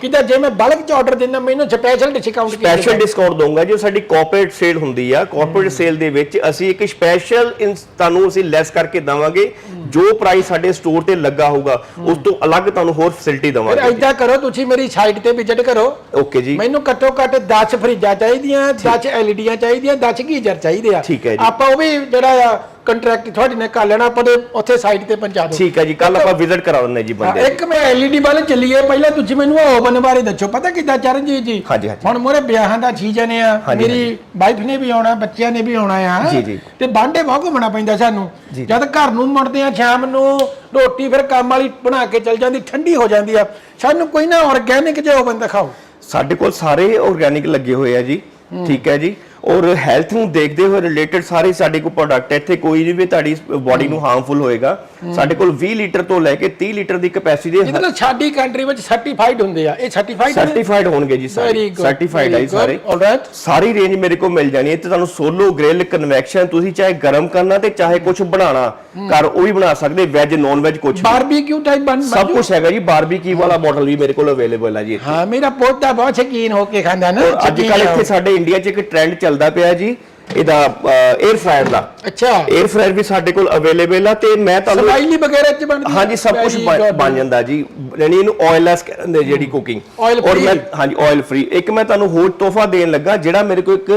ਕਿਦਾਂ ਜੇ ਮੈਂ ਬਲਕ ਚ ਆਰਡਰ ਦਿੰਦਾ ਮੈਨੂੰ ਸਪੈਸ਼ਲ ਡਿਸਕਾਊਂਟ ਸਪੈਸ਼ਲ ਡਿਸਕਾਊਂਟ ਦਊਂਗਾ ਜੋ ਸਾਡੀ ਕਾਰਪੋਰੇਟ ਸੇਲ ਹੁੰਦੀ ਆ। ਕਾਰਪੋਰੇਟ ਸੇਲ ਦੇ ਵਿੱਚ ਅਸੀਂ ਇੱਕ ਸਪੈਸ਼ਲ ਤੁਹਾਨੂੰ ਅਸੀਂ ਲੈਸ ਕਰਕੇ ਦਵਾਂਗੇ ਜੋ ਪ੍ਰਾਈਸ ਸਾਡੇ ਸਟੋਰ ਤੇ ਲੱਗਾ ਹੋਊਗਾ ਉਸ ਤੋਂ ਅਲੱਗ ਤੁਹਾਨੂੰ ਹੋਰ ਫੈਸਿਲਿਟੀ ਫਿਰ ਦਵਾਂਗੇ ਐਦਾਂ ਕਰੋ ਤੁਸੀਂ ਮੇਰੀ ਸਾਈਟ ਤੇ ਵਿਜ਼ਿਟ ਕਰੋ। ਓਕੇ ਜੀ। ਮੈਨੂੰ ਘੱਟੋ ਘੱਟ 10 ਫਰਿੱਜਾਂ ਚਾਹੀਦੀਆਂ 10 ਐਲਈਡੀਆਂ ਚਾਹੀਦੀਆਂ 10 ਗੀਜ਼ਰ ਚਾਹੀਦੇ ਆ। ਆਪਾਂ ਉਹ ਵੀ ਜਿਹੜਾ ਆ ਕੰਟਰੈਕਟ ਤੁਹਾਡੇ ਨਾਲ ਕਰ ਲੈਣਾ ਆਪਾਂ ਤੇ ਉੱਥੇ ਸਾਈਟ ਤੇ ਪਹੁੰਚਾ ਦਿਓ। ਠੀਕ ਹੈ ਜੀ ਕੱਲ ਆਪਾਂ ਵਿਜ਼ਿਟ ਕਰਾ ਦਿੰਦੇ ਜੀ ਬੰਦੇ ਇੱਕ ਮੈਂ ਐਲਈਡੀ ਵੱਲ ਚੱਲੀਏ ਪਹਿਲਾਂ ਤੁਸੀਂ ਮੈਨੂੰ ਓਵਨ ਬਾਰੇ ਦੱਸੋ ਪਤਾ ਕਿੱਦਾਂ ਚਰਨਜੀਤ ਜੀ? ਹਾਂਜੀ, ਹਾਂਜੀ। ਹੁਣ ਮੋਰੇ ਵਿਆਹਾਂ ਦਾ ਸੀਜ਼ਨ ਆ ਮੇਰੀ ਵਾਈਫ ਨੇ ਵੀ ਆਉਣਾ ਬੱਚਿਆਂ ਨੇ ਵੀ ਆਉਣਾ ਆ। ਤੇ ਬਾਂਡੇ ਬਹੁਤ ਘੁੰਮਣਾ ਪੈਂਦਾ ਸਾਨੂੰ। ਜਦ ਘਰ ਨੂੰ ਮੁੜਦੇ ਆ ਸ਼ਾਮ ਨੂੰ ਰੋਟੀ ਫਿਰ ਕੰਮ ਵਾਲੀ ਬਣਾ ਕੇ ਚਲ ਜਾਂਦੀ ਠੰਡੀ ਹੋ ਜਾਂਦੀ ਆ। ਸਾਨੂੰ ਕੋਈ ਨਾ ਆਰਗੈਨਿਕ ਜਿਹਾ ਓਵਨ ਦਿਖਾਓ। ਸਾਡੇ ਕੋਲ ਸਾਰੇ ਆਰਗੈਨਿਕ ਲੱਗੇ ਹੋਏ ਆ ਜੀ ਠੀਕ ਹੈ ਜੀ। ਔਰ ਹੈਲਥ ਨੂੰ ਦੇਖਦੇ ਹੋਏ ਰਿਲੇਟਡ ਸਾਰੇ ਸਾਡੇ ਕੋਲ ਪ੍ਰੋਡਕਟ ਇੱਥੇ ਕੋਈ ਵੀ ਤੁਹਾਡੀ ਬਾਡੀ ਨੂੰ ਹਾਰਮਫੁਲ ਹੋਏਗਾ। ਸਾਡੇ ਕੋਲ 20 ਲੀਟਰ ਤੋਂ ਲੈ ਕੇ 30 ਲੀਟਰ ਦੀ ਕਪੈਸਿਟੀ ਦੇ ਨਾਲ ਸਾਡੀ ਕੰਟਰੀ ਵਿੱਚ ਸਰਟੀਫਾਈਡ ਹੁੰਦੇ ਆ ਇਹ ਸਰਟੀਫਾਈਡ ਸਰਟੀਫਾਈਡ ਹੋਣਗੇ ਜੀ ਸਾਰੇ। ਸਰਟੀਫਾਈਡ ਹੈ ਜੀ ਸਾਰੇ। ਆਲਰਾਈਟ ਸਾਰੀ ਰੇਂਜ ਮੇਰੇ ਕੋਲ ਮਿਲ ਜਾਣੀ ਹੈ। ਤੇ ਤੁਹਾਨੂੰ ਸੋਲੋ ਗ੍ਰਿਲ ਕਨਵੈਕਸ਼ਨ ਤੁਸੀਂ ਚਾਹੇ ਗਰਮ ਕਰਨਾ ਤੇ ਚਾਹੇ ਕੁਝ ਬਣਾਉਣਾ ਘਰ ਉਹ ਵੀ ਬਣਾ ਸਕਦੇ ਵੈਜ ਨੌਨ ਵੈਜ ਕੁਝ ਬਾਰਬੀਕਿਊ ਟਾਈਪ ਬਣ ਸਭ ਕੁਝ ਹੈਗਾ ਜੀ। ਬਾਰਬੀਕੀ ਵਾਲਾ ਮਾਡਲ ਵੀ ਮੇਰੇ ਕੋਲ ਅਵੇਲੇਬਲ ਹੈ ਜੀ। ਹਾਂ ਮੇਰਾ ਪੋਤਾ ਬਹੁਤ ਸ਼ਕੀਨ ਹੋ ਕੇ ਖਾਂਦਾ ਨਾ ਅੱਜ ਕੱਲ ਆ। ਇੱਥੇ ਸਾਡੇ ਇੰਡੀਆ 'ਚ ਇੱਕ ਟ੍ਰੈਂਡ ਚੱਲਦਾ ਪਿਆ ਜੀ ਇਹਦਾ 에ਅਰ ਫਰਾਇਰ ਦਾ। ਅੱਛਾ। 에ਅਰ ਫਰਾਇਰ ਵੀ ਸਾਡੇ ਕੋਲ ਅਵੇਲੇਬਲ ਆ ਤੇ ਮੈਂ ਤੁਹਾਨੂੰ ਸਪਾਈਲੀ ਵਗੈਰਾ ਚ ਬਣਦੀ ਹਾਂਜੀ ਸਭ ਕੁਝ ਬਣ ਜਾਂਦਾ ਜੀ। ਯਾਨੀ ਇਹਨੂੰ ਆਇਲਸ ਕਹਿੰਦੇ ਜਿਹੜੀ ਕੁਕਿੰਗ ਔਰ ਮੈਂ ਹਾਂਜੀ ਆਇਲ ਫ੍ਰੀ ਇੱਕ ਮੈਂ ਤੁਹਾਨੂੰ ਹੋਰ ਤੋਹਫਾ ਦੇਣ ਲੱਗਾ ਜਿਹੜਾ ਮੇਰੇ ਕੋਲ ਇੱਕ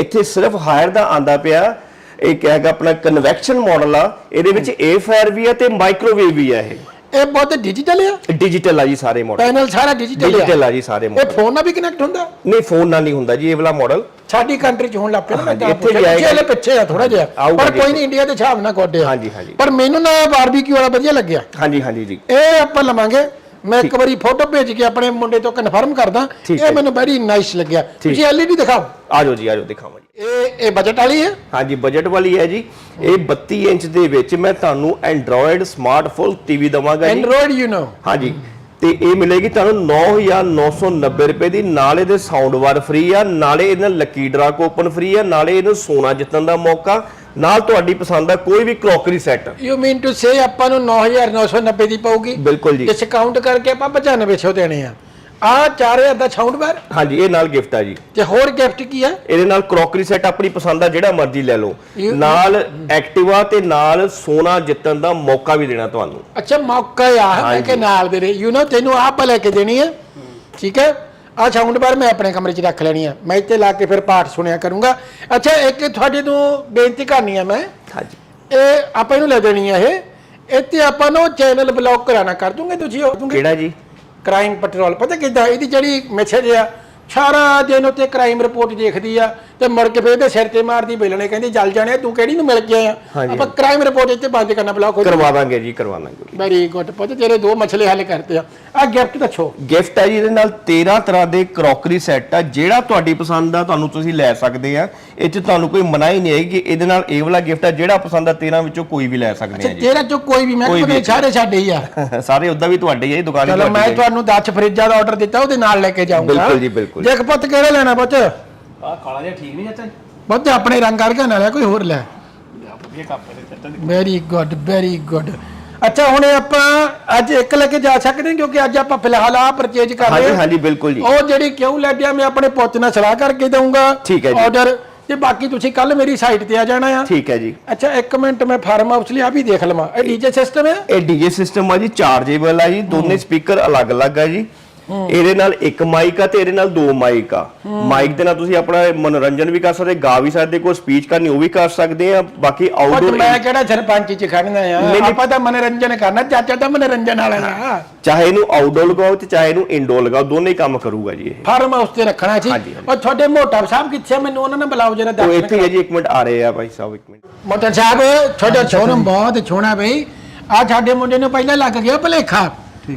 ਇੱਥੇ ਸਿਰਫ ਹਾਇਰ ਦਾ ਆਂਦਾ ਪਿਆ। ਇੱਕ ਹੈਗਾ ਆਪਣਾ ਕਨਵੈਕਸ਼ਨ ਮਾਡਲ ਆ। ਇਹਦੇ ਵਿੱਚ 에ਅਰ ਫਰਾਇਰ ਵੀ ਆ ਤੇ ਮਾਈਕ੍ਰੋਵੇਵ ਵੀ ਆ ਇਹ। ਇਹ ਬਹੁਤ ਡਿਜੀਟਲ ਆ? ਡਿਜੀਟਲ ਆ ਜੀ ਸਾਰੇ ਮਾਡਲ ਪੈਨਲ ਸਾਰਾ ਡਿਜੀਟਲ ਆ? ਡਿਜੀਟਲ ਆ ਜੀ ਸਾਰੇ ਮਾਡਲ ਇਹ ਫੋਨ ਨਾਲ ਵੀ ਕਨੈਕਟ ਹੁੰਦਾ? ਨਹੀਂ ਫੋਨ ਨਾਲ ਨਹੀਂ ਹੁੰਦਾ ਜੀ ਇਹ ਵਾਲਾ ਮਾਡਲ ਸਾਡੀ ਕੰਟਰੀ ਚ ਹੋਣ ਲੱਗ ਪਿਆ ਨਾ ਮੈਂ ਤਾਂ ਇੱਥੇ ਵੀ ਆਏਗਾ। ਪਿੱਛੇ ਹਲੇ ਪਿੱਛੇ ਆ ਥੋੜਾ ਜਿਹਾ। ਆਊਗਾ ਪਰ ਜੀ ਕੋਈ ਨਹੀਂ ਇੰਡੀਆ ਦੇ ਹਿਸਾਬ ਨਾਲ ਕੋਡੇ ਆ। ਹਾਂਜੀ, ਹਾਂਜੀ। ਪਰ ਮੈਨੂੰ ਨਾ ਬਾਰਬੀਕਿਊ ਵਾਲਾ ਵਧੀਆ ਲੱਗਿਆ। ਹਾਂਜੀ ਹਾਂਜੀ ਜੀ। ਇਹ ਆਪਾਂ ਲਵਾਂਗੇ। ਮੈਂ ਇੱਕ ਵਾਰੀ ਫੋਟੋ ਭੇਜ ਕੇ ਆਪਣੇ ਮੁੰਡੇ ਤੋਂ ਕਨਫਰਮ ਕਰਦਾ। ਠੀਕ ਇਹ ਹੈ। ਮੈਨੂੰ ਵੈਰੀ ਨਾਈਸ ਲੱਗਿਆ। ਤੁਸੀਂ ਐਲਈਡੀ ਦਿਖਾਓ। ਆਜੋ ਜੀ ਆਜੋ ਦਿਖਾਵਾਂ ਜੀ ਇਹ ਇਹ ਬਜਟ ਵਾਲੀ ਹੈ? ਹਾਂਜੀ ਬਜਟ ਵਾਲੀ ਹੈ ਜੀ। ਇਹ 32 ਇੰਚ ਦੇ ਵਿੱਚ ਮੈਂ ਤੁਹਾਨੂੰ ਐਂਡਰੋਇਡ ਸਮਾਰਟ ਫੁੱਲ ਟੀਵੀ ਦਵਾਂਗਾ ਜੀ। ਐਂਡਰੋਇਡ ਯੂ نو ਹਾਂਜੀ। ਤੇ ਇਹ ਮਿਲੇਗੀ ਤੁਹਾਨੂੰ 9990 ਰੁਪਏ ਦੀ। ਨਾਲੇ ਦੇ ਸਾਊਂਡ ਵਾਰ ਫ੍ਰੀ ਆ ਨਾਲੇ ਇਹਨਾਂ ਲੱਕੀ ਡਰਾ ਕੋਪਨ ਫ੍ਰੀ ਆ ਨਾਲੇ ਇਹਨੂੰ ਸੋਨਾ ਜਿੱਤਣ ਦਾ ਮੌਕਾ। ਨਾਲ ਤੁਹਾਡੀ ਪਸੰਦ ਦਾ ਕੋਈ ਵੀ crockery set you mean to say ਆਪਾਂ ਨੂੰ 9990 ਦੀ ਪਊਗੀ? ਬਿਲਕੁਲ ਜੀ। ਡਿਸਕਾਊਂਟ ਕਰਕੇ ਆਪਾਂ 9500 ਦੇਣੇ ਆ। ਆ 4000 ਦਾ ਸਾਊਂਡ ਬਾਰ ਹਾਂਜੀ ਇਹ ਨਾਲ ਗਿਫਟ ਆ ਜੀ। ਤੇ ਹੋਰ ਗਿਫਟ ਕੀ ਹੈ ਇਹਦੇ ਨਾਲ ਕਰੋਕਰੀ ਸੈੱਟ ਆਪਣੀ ਪਸੰਦ ਦਾ ਜਿਹੜਾ ਮਰਜ਼ੀ ਲੈ ਲਓ। ਨਾਲ ਐਕਟਿਵਾ ਤੇ ਨਾਲ ਸੋਨਾ ਜਿੱਤਣ ਦਾ ਮੌਕਾ ਵੀ ਦੇਣਾ ਤੁਹਾਨੂੰ। ਅੱਛਾ ਮੌਕਾ ਆ। ਮੈਂ ਕਿ ਨਾਲ ਦੇ ਯੂ نو ਤੈਨੂੰ ਆਪ ਲੈ ਕੇ ਦੇਣੀ ਹੈ ਠੀਕ ਹੈ? ਆ ਸਾਊਂਡ ਬਾਰ ਮੈਂ ਆਪਣੇ ਕਮਰੇ 'ਚ ਰੱਖ ਲੈਣੀ ਆ। ਮੈਂ ਇੱਥੇ ਲਾ ਕੇ ਫਿਰ ਪਾਠ ਸੁਣਿਆ ਕਰੂੰਗਾ। ਅੱਛਾ ਇੱਕ ਤੁਹਾਡੇ ਤੋਂ ਬੇਨਤੀ ਕਰਨੀ ਆ ਮੈਂ। ਹਾਂਜੀ। ਇਹ ਆਪਾਂ ਇਹਨੂੰ ਲੈ ਦੇਣੀ ਆ ਇਹ। ਇੱਥੇ ਆਪਾਂ ਨੂੰ ਚੈਨਲ ਬਲੌਕ ਕਰਾਣਾ ਕਰ ਦੂੰਗੇ ਤੁਸੀਂ? ਕਿਹੜਾ ਜੀ? ਕ੍ਰਾਈਮ ਪੈਟਰੋਲ ਪਤਾ ਕਿੱਦਾਂ? ਇਹਦੀ ਜਿਹੜੀ ਮੈਸੇਜ ਆ, ਸਾਰਾ ਦਿਨ ਉੱਤੇ ਕ੍ਰਾਈਮ ਰਿਪੋਰਟ ਦੇਖਦੀ ਆ। ਤੇ ਮੁੜ ਕੇ ਫਿਰ ਇਹਦੇ ਸਿਰ ਤੇ ਮਾਰਦੀ ਬੇਲਣੇ ਕਹਿੰਦੀ ਜਲ ਜਾਣੇ ਤੂੰ ਕਿਹੜੀ ਨੂੰ ਮਿਲ ਕੇ ਆਇਆ। ਆਪਾਂ ਕ੍ਰਾਈਮ ਰਿਪੋਰਟ ਇੱਥੇ ਬੰਦ ਕਰਨਾ ਬਲੌਕ ਕਰਵਾ ਦਾਂਗੇ ਜੀ ਕਰਵਾ ਦਾਂਗੇ ਵੈਰੀ ਗੁੱਡ ਪੁੱਤ ਤੇਰੇ ਦੋ ਮਸਲੇ ਹੱਲ ਕਰਤੇ ਆ। ਆ ਗਿਫਟ ਦੱਸੋ। ਗਿਫਟ ਹੈ ਜੀ ਇਹਦੇ ਨਾਲ 13 ਤਰ੍ਹਾਂ ਦੇ ਕਰੋਕਰੀ ਸੈੱਟ ਆ ਜਿਹੜਾ ਤੁਹਾਡੀ ਪਸੰਦ ਆ ਤੁਹਾਨੂੰ ਤੁਸੀਂ ਲੈ ਸਕਦੇ ਆ। ਇਹ ਚ ਤੁਹਾਨੂੰ ਕੋਈ ਮਨਾਹੀ ਨਹੀਂ ਹੈਗੀ ਕਿ ਇਹਦੇ ਨਾਲ ਇਹ ਵਾਲਾ ਗਿਫਟ ਆ ਜਿਹੜਾ ਪਸੰਦ ਆ 13 ਵਿੱਚੋਂ ਕੋਈ ਵੀ ਲੈ ਸਕਦੇ ਆ ਜੀ। ਤੇਰਾ ਚੋਂ ਕੋਈ ਵੀ ਮੈਂ ਕੋਈ। ਸਾਰੇ ਸਾਡੇ ਹੀ ਆ। ਸਾਰੇ ਉਦਾਂ ਵੀ ਤੁਹਾਡੇ ਹੀ ਆ ਦੁਕਾਨ ਹੀ ਚਲੋ ਮੈਂ ਤੁਹਾਡੀ ਤੁਹਾਨੂੰ 10 ਫਰਿੱਜਾਂ ਦਾ ਆਰਡਰ ਦਿੱਤਾ ਉਹਦੇ ਨਾਲ ਲੈ ਕੇ ਜਾਊਂਗਾ। ਬਿਲਕੁਲ ਜੀ, ਬਿਲਕੁਲ। ਦੇਖ ਪੁੱਤ ਕਿਹੜਾ ਲੈਣਾ ਪੁੱਤ? ਆ ਕਾਲਾ ਜਿਹਾ ਠੀਕ ਨਹੀਂ ਚਾਚਾ ਪੁੱਤ ਆਪਣੇ ਰੰਗ ਕਰਕੇ ਨਾ ਲੈ ਕੋਈ ਹੋਰ ਲੈ। ਇਹ ਕੱਪ ਦੇ ਚਾਚਾ ਜੀ। ਵੈਰੀ ਗੁੱਡ ਵੈਰੀ ਗੁੱਡ ਅੱਛਾ ਹੁਣ ਇਹ ਆਪਾਂ ਅੱਜ ਇੱਕ ਲੈ ਕੇ ਜਾ ਸਕਦੇ ਹਾਂ ਕਿਉਂਕਿ ਅੱਜ ਆਪਾਂ ਫਿਲਹਾਲ ਆ ਪਰਚੇਜ ਕਰ ਰਹੇ ਹਾਂਜੀ ਹਾਂਜੀ ਬਿਲਕੁਲ ਜੀ। ਉਹ ਜਿਹੜੀ ਕਿਉਂ ਲੱਡਿਆ ਮੈਂ ਆਪਣੇ ਪੁੱਤ ਨਾਲ ਸਲਾਹ ਕਰਕੇ ਦਊਂਗਾ। ਠੀਕ ਹੈ ਜੀ। ਆਰਡਰ ਤੇ ਬਾਕੀ ਤੁਸੀਂ ਕੱਲ ਮੇਰੀ ਸਾਈਟ ਤੇ ਆ ਜਾਣਾ ਆ। ਠੀਕ ਹੈ ਜੀ। ਅੱਛਾ ਇੱਕ ਮਿੰਟ ਮੈਂ ਫਾਰਮ ਹਾਊਸ ਲਈ ਆ ਵੀ ਦੇਖ ਲਵਾਂ। ਇਹ ਡੀਜੇ ਸਿਸਟਮ ਹੈ? ਇਹ ਡੀਜੇ ਸਿਸਟਮ ਆ ਜੀ ਚਾਰਜੇਬਲ ਆ ਜੀ ਦੋਨੇ ਸਪੀਕਰ ਅਲੱਗ-ਅਲੱਗ ਆ ਜੀ। ਇਹਦੇ ਨਾਲ ਇੱਕ ਮਾਈਕ ਆ ਤੇ ਇਹਦੇ ਨਾਲ ਦੋ ਮਾਈਕ ਆ। ਮਾਈਕ ਦੇ ਨਾਲ ਤੁਸੀਂ ਆਪਣਾ ਮਨੋਰੰਜਨ ਵੀ ਕਰ ਸਕਦੇ ਗਾ ਵੀ ਸਕਦੇ ਕੋਈ ਸਪੀਚ ਕਰਨੀ ਉਹ ਵੀ ਕਰ ਸਕਦੇ ਆ ਬਾਕੀ ਉਹ ਆਊਟਡੋਰ ਮੈਂ ਕਿਹੜਾ ਸਰਪੰਚ ਚ ਖੜਨਾ ਆ। ਆਪਾਂ ਤਾਂ ਮਨੋਰੰਜਨ ਕਰਨਾ ਚਾਚਾ ਤਾਂ ਮਨੋਰੰਜਨ ਵਾਲਾ ਆ। ਚਾਹੇ ਇਹਨੂੰ ਆਊਟਡੋਰ ਲਗਾਓ ਤੇ ਚਾਹੇ ਇਹਨੂੰ ਇਨਡੋਰ ਲਗਾਓ ਦੋਨੇ ਹੀ ਕੰਮ ਕਰੂਗਾ ਜੀ ਇਹ। ਫਾਰਮ ਹਾਊਸ ਤੇ ਰੱਖਣਾ ਹਾਂਜੀ। ਉਹ ਤੁਹਾਡੇ ਮੋਟਾ ਸਾਹਿਬ ਕਿੱਥੇ? ਮੈਨੂੰ ਉਹਨਾਂ ਨੇ ਬੁਲਾਓ ਜਰਾ ਉਹ ਦੱਸ ਇੱਥੇ ਹੀ ਜੀ ਇੱਕ ਮਿੰਟ ਆ ਰਹੇ ਆ ਭਾਈ ਸਾਹਿਬ ਇੱਕ ਮਿੰਟ। ਮੋਟਾ ਸਾਹਿਬ ਤੁਹਾਡਾ ਸ਼ੋਰੂਮ ਬਹੁਤ ਸੋਹਣਾ ਬਈ। ਆ ਸਾਡੇ ਮੁੰਡੇ ਨੂੰ ਪਹਿਲਾਂ ਲੱਗ ਗਿਆ ਭਲੇਖਾ।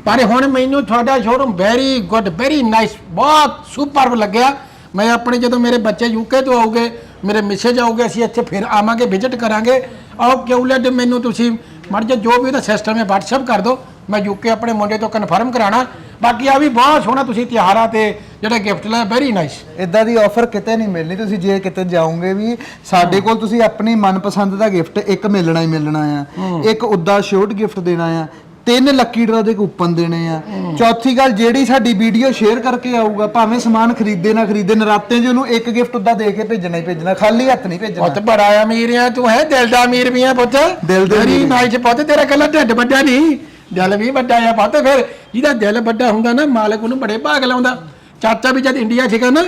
ਪਰ ਹੁਣ ਮੈਨੂੰ ਤੁਹਾਡਾ showroom very good very nice ਬਹੁਤ ਸੁਪਰਬ ਲੱਗਿਆ। ਮੈਂ ਆਪਣੇ ਜਦੋਂ ਮੇਰੇ ਬੱਚੇ ਯੂਕੇ ਤੋਂ ਆਉਗੇ ਮੇਰੇ ਮਿਸੇਜ ਆਉਗੇ ਅਸੀਂ ਇੱਥੇ ਫਿਰ ਆਵਾਂਗੇ ਵਿਜ਼ਿਟ ਕਰਾਂਗੇ। ਆਹ ਕਿਉਲਟ ਮੈਨੂੰ ਤੁਸੀਂ ਮੜ ਜਾ ਜੋ ਵੀ ਉਹਦਾ ਸਿਸਟਮ ਹੈ WhatsApp ਕਰ ਦਿਓ। ਮੈਂ ਯੂਕੇ ਆਪਣੇ ਮੁੰਡੇ ਤੋਂ ਕਨਫਰਮ ਕਰਾਣਾ। ਬਾਕੀ ਆ ਵੀ ਬਹੁਤ ਸੋਹਣਾ ਤੁਸੀਂ ਤਿਉਹਾਰਾਂ ਤੇ ਜਿਹੜਾ ਗਿਫਟ ਲਿਆ ਵੈਰੀ ਨਾਈਸ ਇਦਾਂ ਦੀ ਆਫਰ ਕਿਤੇ ਨਹੀਂ ਮਿਲਣੀ ਤੁਸੀਂ ਜੇ ਕਿਤੇ ਜਾਓਗੇ ਵੀ ਸਾਡੇ ਕੋਲ ਤੁਸੀਂ ਆਪਣੀ ਮਨਪਸੰਦ ਦਾ ਗਿਫਟ ਇੱਕ ਮਿਲਣਾ ਹੀ ਮਿਲਣਾ ਆ। ਇੱਕ ਉੱਦਾ ਸ਼ੋਰਟ ਗਿਫਟ ਦੇਣਾ ਆ ਤਿੰਨ ਲੱਕੀ ਡਰਾ ਦੇ ਕੂਪਨ ਦੇਣੇ ਆ। ਚੌਥੀ ਗੱਲ ਜਿਹੜੀ ਸਾਡੀ ਵੀਡੀਓ ਸ਼ੇਅਰ ਕਰਕੇ ਆਊਗਾ ਭਾਵੇਂ ਸਮਾਨ ਖਰੀਦੇ ਨਾ ਖਰੀਦੇ ਨਰਾਤੇ 'ਚ ਉਹਨੂੰ ਇੱਕ ਗਿਫਟ ਉੱਦਾ ਦੇ ਕੇ ਭੇਜਣਾ ਹੀ ਭੇਜਣਾ ਖਾਲੀ ਹੱਥ ਨਹੀਂ ਭੇਜਣਾ। ਪੁੱਤ ਬੜਾ ਅਮੀਰ ਆ ਤੂੰ ਹੈ ਦਿਲ ਦਾ ਅਮੀਰ ਵੀ ਆ ਪੁੱਤ। ਦਿਲ ਦਾ ਅਮੀਰ। ਨਾਈਸ ਪੁੱਤ ਤੇਰਾ ਕੱਲਾ ਢਿੱਡ ਵੱਡਾ ਨਹੀਂ। ਦਿਲ ਵੀ ਵੱਡਾ ਆ ਪੁੱਤ ਫਿਰ ਜਿਹਦਾ ਦਿਲ ਵੱਡਾ ਹੁੰਦਾ ਨਾ ਮਾਲਕ ਉਹਨੂੰ ਬੜੇ ਭਾਗ ਲਾਉਂਦਾ। ਚਾਚਾ ਵੀ ਜਦ ਇੰਡੀਆ ਸੀਗਾ ਨਾ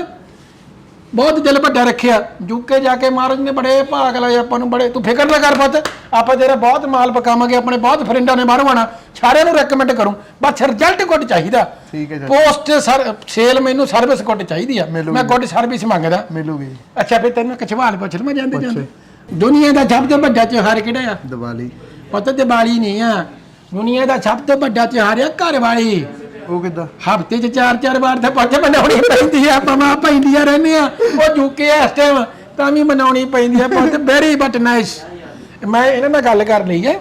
ਬਹੁਤ ਦਿਲ ਵੱਡਾ ਰੱਖਿਆ। ਯੂਕੇ ਜਾ ਕੇ ਮਹਾਰਾਜ ਨੇ ਬੜੇ ਭਾਗ ਲਾਏ ਆਪਾਂ ਨੂੰ ਬੜੇ ਤੂੰ ਫਿਕਰ ਨਾ ਕਰ ਪੁੱਤ ਆਪਾਂ ਤੇਰਾ ਬਹੁਤ ਮਾਲ ਪਕਾਵਾਂਗੇ ਆਪਣੇ ਬਹੁਤ ਫਰੈਂਡਾਂ ਨੇ ਬਾਹਰੋਂ ਸਾਰਿਆਂ ਨੂੰ ਰეკਮੈਂਡ ਕਰੂੰ। ਬਸ ਰਿਜ਼ਲਟ ਗੁੱਡ ਚਾਹੀਦਾ। ਠੀਕ ਹੈ ਜੀ। ਪੋਸਟ ਸਰ ਸੇਲ ਮੈਨੂੰ ਸਰਵਿਸ ਗੁੱਡ ਚਾਹੀਦੀ ਆ। ਮਿਲੂਗੀ। ਮੈਂ ਗੁੱਡ ਸਰਵਿਸ ਮੰਗਦਾ। ਮਿਲੂਗੀ ਅੱਛਾ ਫਿਰ ਤੈਨੂੰ ਇੱਕ ਸਵਾਲ ਪੁੱਛ ਲਵਾਂ ਜਾਂਦੇ ਜਾਂਦੇ। ਦੁਨੀਆ ਦਾ ਸਭ ਤੋਂ ਵੱਡਾ ਤਿਉਹਾਰ ਕਿਹੜਾ ਆ? ਦੀਵਾਲੀ। ਪਤਾ ਦੀਵਾਲੀ ਨਹੀਂ ਆ। ਦੁਨੀਆ ਦਾ ਸਭ ਤੋਂ ਵੱਡਾ ਤਿਉਹਾਰ ਆ ਘਰ ਵਾਲੀ। ਉਹ ਕਿੱਦਾਂ? ਹਫ਼ਤੇ 'ਚ ਚਾਰ ਚਾਰ ਵਾਰ ਤਾਂ ਪੱਜ ਮਨਾਉਣੀ ਪੈਂਦੀ ਆ ਮਾਂ ਪੈਂਦੀਆਂ ਰਹਿੰਦੇ ਆ। ਉਹ ਜੁਕੇ ਇਸ ਟਾਈਮ ਤਾਂ ਵੀ ਮਨਾਉਣੀ ਪੈਂਦੀ ਆ ਬਹੁਤ ਵੈਰੀ ਬਟ ਨਾਈਸ ਮੈਂ ਇਹਨਾਂ ਨਾਲ ਗੱਲ ਕਰ ਲਈ ਹੈ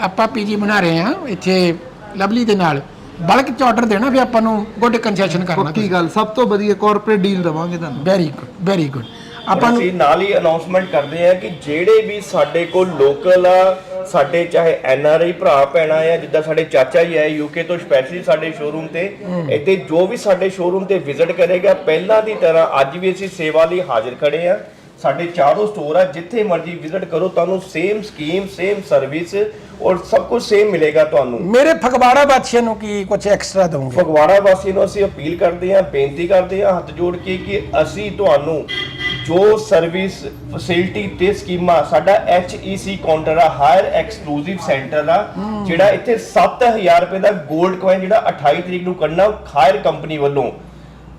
ਆਪਾਂ ਪੀਜੀ ਬਣਾ ਰਹੇ ਆ ਇੱਥੇ ਲਵਲੀ ਦੇ ਨਾਲ। ਬਲਕ ਚ ਆਰਡਰ ਦੇਣਾ ਫਿਰ ਆਪਾਂ ਨੂੰ ਗੁੱਡ ਕੰਸੈਸ਼ਨ ਕਰਨਾ ਪੱਕੀ ਗੱਲ ਸਭ ਤੋਂ ਵਧੀਆ ਕਾਰਪੋਰੇਟ ਡੀਲ ਦਵਾਂਗੇ ਤੁਹਾਨੂੰ। ਵੈਰੀ ਗੁੱਡ ਵੈਰੀ ਗੁੱਡ ਆਪਾਂ ਨੂੰ ਅਸੀਂ ਨਾਲ ਹੀ ਅਨਾਉਂਸਮੈਂਟ ਕਰਦੇ ਆ ਕਿ ਜਿਹੜੇ ਵੀ ਸਾਡੇ ਕੋਲ ਲੋਕਲ ਆ ਸਾਡੇ ਚਾਹੇ ਐਨ ਆਰ ਆਈ ਭਰਾ ਭੈਣਾਂ ਆ ਜਿੱਦਾਂ ਸਾਡੇ ਚਾਚਾ ਜੀ ਆਏ ਯੂਕੇ ਤੋਂ ਸਪੈਸ਼ਲੀ ਸਾਡੇ ਸ਼ੋਰੂਮ ਤੇ ਇੱਥੇ ਜੋ ਵੀ ਸਾਡੇ ਸ਼ੋਰੂਮ ਤੇ ਵਿਜ਼ਿਟ ਕਰੇਗਾ ਪਹਿਲਾਂ ਦੀ ਤਰ੍ਹਾਂ ਅੱਜ ਵੀ ਅਸੀਂ ਸੇਵਾ ਲਈ ਹਾਜ਼ਰ ਖੜੇ ਆ ਸਾਡੇ ਚਾਰੋਂ ਸਟੋਰ ਆ ਜਿੱਥੇ ਮਰਜ਼ੀ ਵਿਜ਼ਿਟ ਕਰੋ ਤੁਹਾਨੂੰ ਸੇਮ ਸਕੀਮ ਸੇਮ ਸਰਵਿਸ ਔਰ ਸਭ ਕੁਝ ਸੇਮ ਮਿਲੇਗਾ ਤੁਹਾਨੂੰ। ਮੇਰੇ ਫਗਵਾੜਾ ਬਾਦਸ਼ਾਹ ਨੂੰ ਕੀ ਕੁਝ ਐਕਸਟਰਾ ਦਊਂਗੇ? ਫਗਵਾੜਾ ਵਾਸੀਆਂ ਨੂੰ ਅਸੀਂ ਅਪੀਲ ਕਰਦੇ ਹਾਂ ਬੇਨਤੀ ਕਰਦੇ ਹਾਂ ਹੱਥ ਜੋੜ ਕੇ ਕਿ ਅਸੀਂ ਤੁਹਾਨੂੰ ਜੋ ਸਰਵਿਸ ਫੈਸਿਲਿਟੀ ਤੇ ਸਕੀਮਾਂ ਸਾਡਾ HEC ਕਾਊਂਟਰ ਆ ਹਾਇਰ ਐਕਸਕਲੂਸਿਵ ਸੈਂਟਰ ਆ ਜਿਹੜਾ ਇੱਥੇ 7000 ਰੁਪਏ ਦਾ 골ਡ ਕੋਇਨ ਜਿਹੜਾ 28 ਤਰੀਕ ਨੂੰ ਕੱਢਣਾ ਹਾਇਰ ਕੰਪਨੀ ਵੱਲੋਂ।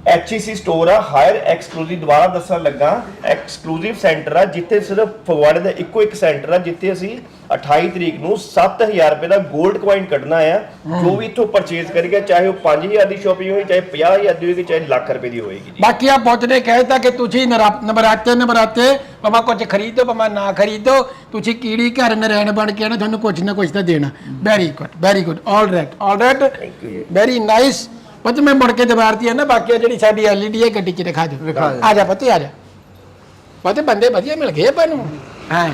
HEC ਸਟੋਰ ਆ ਹਾਇਰ ਐਕਸਕਲੂਸਿਵ ਦੁਬਾਰਾ ਦੱਸਣ ਲੱਗਾ ਐਕਸਕਲੂਸਿਵ ਸੈਂਟਰ ਆ ਜਿੱਥੇ ਸਿਰਫ ਫਗਵਾੜੇ ਦਾ ਇੱਕੋ ਇੱਕ ਸੈਂਟਰ ਆ ਜਿੱਥੇ ਅਸੀਂ 28 ਤਰੀਕ ਨੂੰ 7000 ਰੁਪਏ ਦਾ 골ਡ ਕੋਇਨ ਕੱਢਣਾ ਆ ਜੋ ਵੀ ਇੱਥੋਂ ਪਰਚੇਜ਼ ਕਰੇਗਾ ਚਾਹੇ ਉਹ 5000 ਦੀ ਸ਼ਾਪਿੰਗ ਹੋਵੇ ਚਾਹੇ 50000 ਦੀ ਹੋਵੇਗੀ ਚਾਹੇ ਲੱਖ ਰੁਪਏ ਦੀ ਹੋਵੇਗੀ ਜੀ। ਬਾਕੀ ਆ ਪੁੱਤ ਨੇ ਕਹਿਤਾ ਕਿ ਤੁਸੀਂ ਨਰਾ- ਨਵਰਾਤੇ ਨਵਰਾਤੇ ਭਾਵੇਂ ਕੁਝ ਖਰੀਦੋ ਭਾਵੇਂ ਨਾ ਖਰੀਦੋ ਤੁਸੀਂ ਕੀੜੀ ਘਰ ਨਰੈਣ ਬਣ ਕੇ ਨਾ ਤੁਹਾਨੂੰ ਕੁਝ ਨਾ ਕੁਝ ਤਾਂ ਦੇਣਾ। Very good very good all right all right very nice ਪੁੱਤ ਮੈਂ ਮੁੜ ਕੇ ਦੀਵਾਰਤੀ ਹੈ ਨਾ ਬਾਕੀ ਆ ਜਿਹੜੀ ਸਾਡੀ ਐਲਈਡੀ ਹੈ ਗੱਡੀ 'ਚ ਦਿਖਾ ਦਿਓ। ਦਿਖਾ ਦਿਓ। ਆ ਜਾ ਪੁੱਤ ਆ ਜਾ। ਪੁੱਤ ਬੰਦੇ ਵਧੀਆ ਮਿਲ ਗਏ ਆਪਾਂ ਨੂੰ। ਹਾਂ।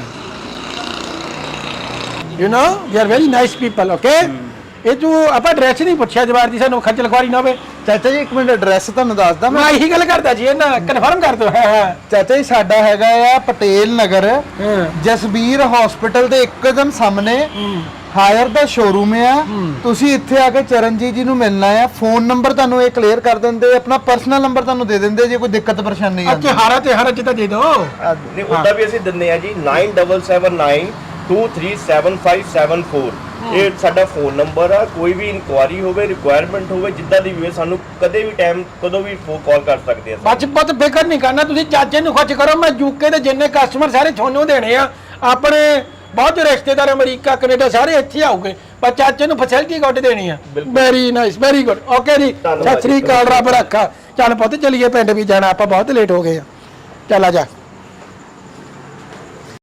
You know we are very nice people okay ਇਹ ਤੂੰ ਆਪਾਂ ਐਡਰੈਸ ਨਹੀਂ ਪੁੱਛਿਆ ਜਵਾਰ ਦੀ ਸਾਨੂੰ ਖੱਜਲ ਖੁਆਰੀ ਨਾ ਹੋਵੇ। ਚਾਚਾ ਜੀ ਇੱਕ ਮਿੰਟ ਐਡਰੈਸ ਤੁਹਾਨੂੰ ਦੱਸਦਾ ਮੈਂ ਮੈਂ। ਇਹੀ ਗੱਲ ਕਰਦਾ ਜੀ ਇਹਨਾਂ ਕਨਫਰਮ ਕਰ ਦੋ ਹਾਂ ਹਾਂ। ਚਾਚਾ ਜੀ ਸਾਡਾ ਹੈਗਾ ਆ ਪਟੇਲ ਨਗਰ ਹਾਂ। ਜਸਬੀਰ ਹਸਪੀਟਲ ਦੇ ਇੱਕਦਮ ਸਾਹਮਣੇ। ਹਾਇਰ ਦਾ ਸ਼ੋਰੂਮ ਆ। ਤੁਸੀਂ ਇੱਥੇ ਆ ਕੇ ਚਰਨਜੀਤ ਜੀ ਨੂੰ ਮਿਲਣਾ ਆ। ਫੋਨ ਨੰਬਰ ਤੁਹਾਨੂੰ ਇਹ ਕਲੀਅਰ ਕਰ ਦਿੰਦੇ ਆਪਣਾ ਪਰਸਨਲ ਨੰਬਰ ਤੁਹਾਨੂੰ ਦੇ ਦਿੰਦੇ ਜੇ ਕੋਈ ਦਿੱਕਤ ਪਰੇਸ਼ਾਨੀ ਆਉਂਦੀ। ਅੱਛਾ ਹਾਰਾ ਤੇ ਹਾਰਾ ਜਿੱਦਾਂ ਦੇ ਦੋ। ਨਹੀਂ ਉਹਦਾ ਵੀ ਅਸੀਂ ਦਿੰਦੇ ਆ ਜੀ 9779237574 ਇਹ ਸਾਡਾ ਫੋਨ ਨੰਬਰ ਆ ਕੋਈ ਵੀ ਇਨਕੁਆਰੀ ਹੋਵੇ ਰਿਕੁਆਇਰਮੈਂਟ ਹੋਵੇ ਜਿੱਦਾਂ ਦੀ ਵੀ ਹੋਵੇ ਸਾਨੂੰ ਕਦੇ ਵੀ ਟਾਈਮ ਕਦੋਂ ਵੀ ਕਾਲ ਕਰ ਸਕਦੇ ਆ ਬੱਚ ਪੁੱਤ ਫਿਕਰ ਨਹੀਂ ਕਰਨਾ ਤੁਸੀਂ ਚਾਚੇ ਨੂੰ ਖੁਸ਼ ਕਰੋ ਮੈਂ ਯੂਕੇ ਦੇ ਜਿੰਨੇ ਕਸਟਮਰ ਸਾਰੇ ਤੁਹਾਨੂੰ ਦੇਣੇ ਆ। ਆਪਣੇ ਬਹੁਤ ਰਿਸ਼ਤੇਦਾਰ ਅਮਰੀਕਾ ਕੈਨੇਡਾ ਸਾਰੇ ਇੱਥੇ ਆਉਗੇ ਪਰ ਚਾਚੇ ਨੂੰ ਫੈਸਿਲਿਟੀ ਗੁੱਡ ਦੇਣੀ ਆ। Very nice very good okay ਜੀ ਸਤਿ ਸ੍ਰੀ ਅਕਾਲ ਰੱਬ ਰੱਖਾ। ਚੱਲ ਪੁੱਤ ਚਲੀਏ ਪਿੰਡ ਵੀ ਜਾਣਾ ਆਪਾਂ ਬਹੁਤ ਲੇਟ ਹੋ ਗਏ ਆ। ਚੱਲ ਆ ਜਾ।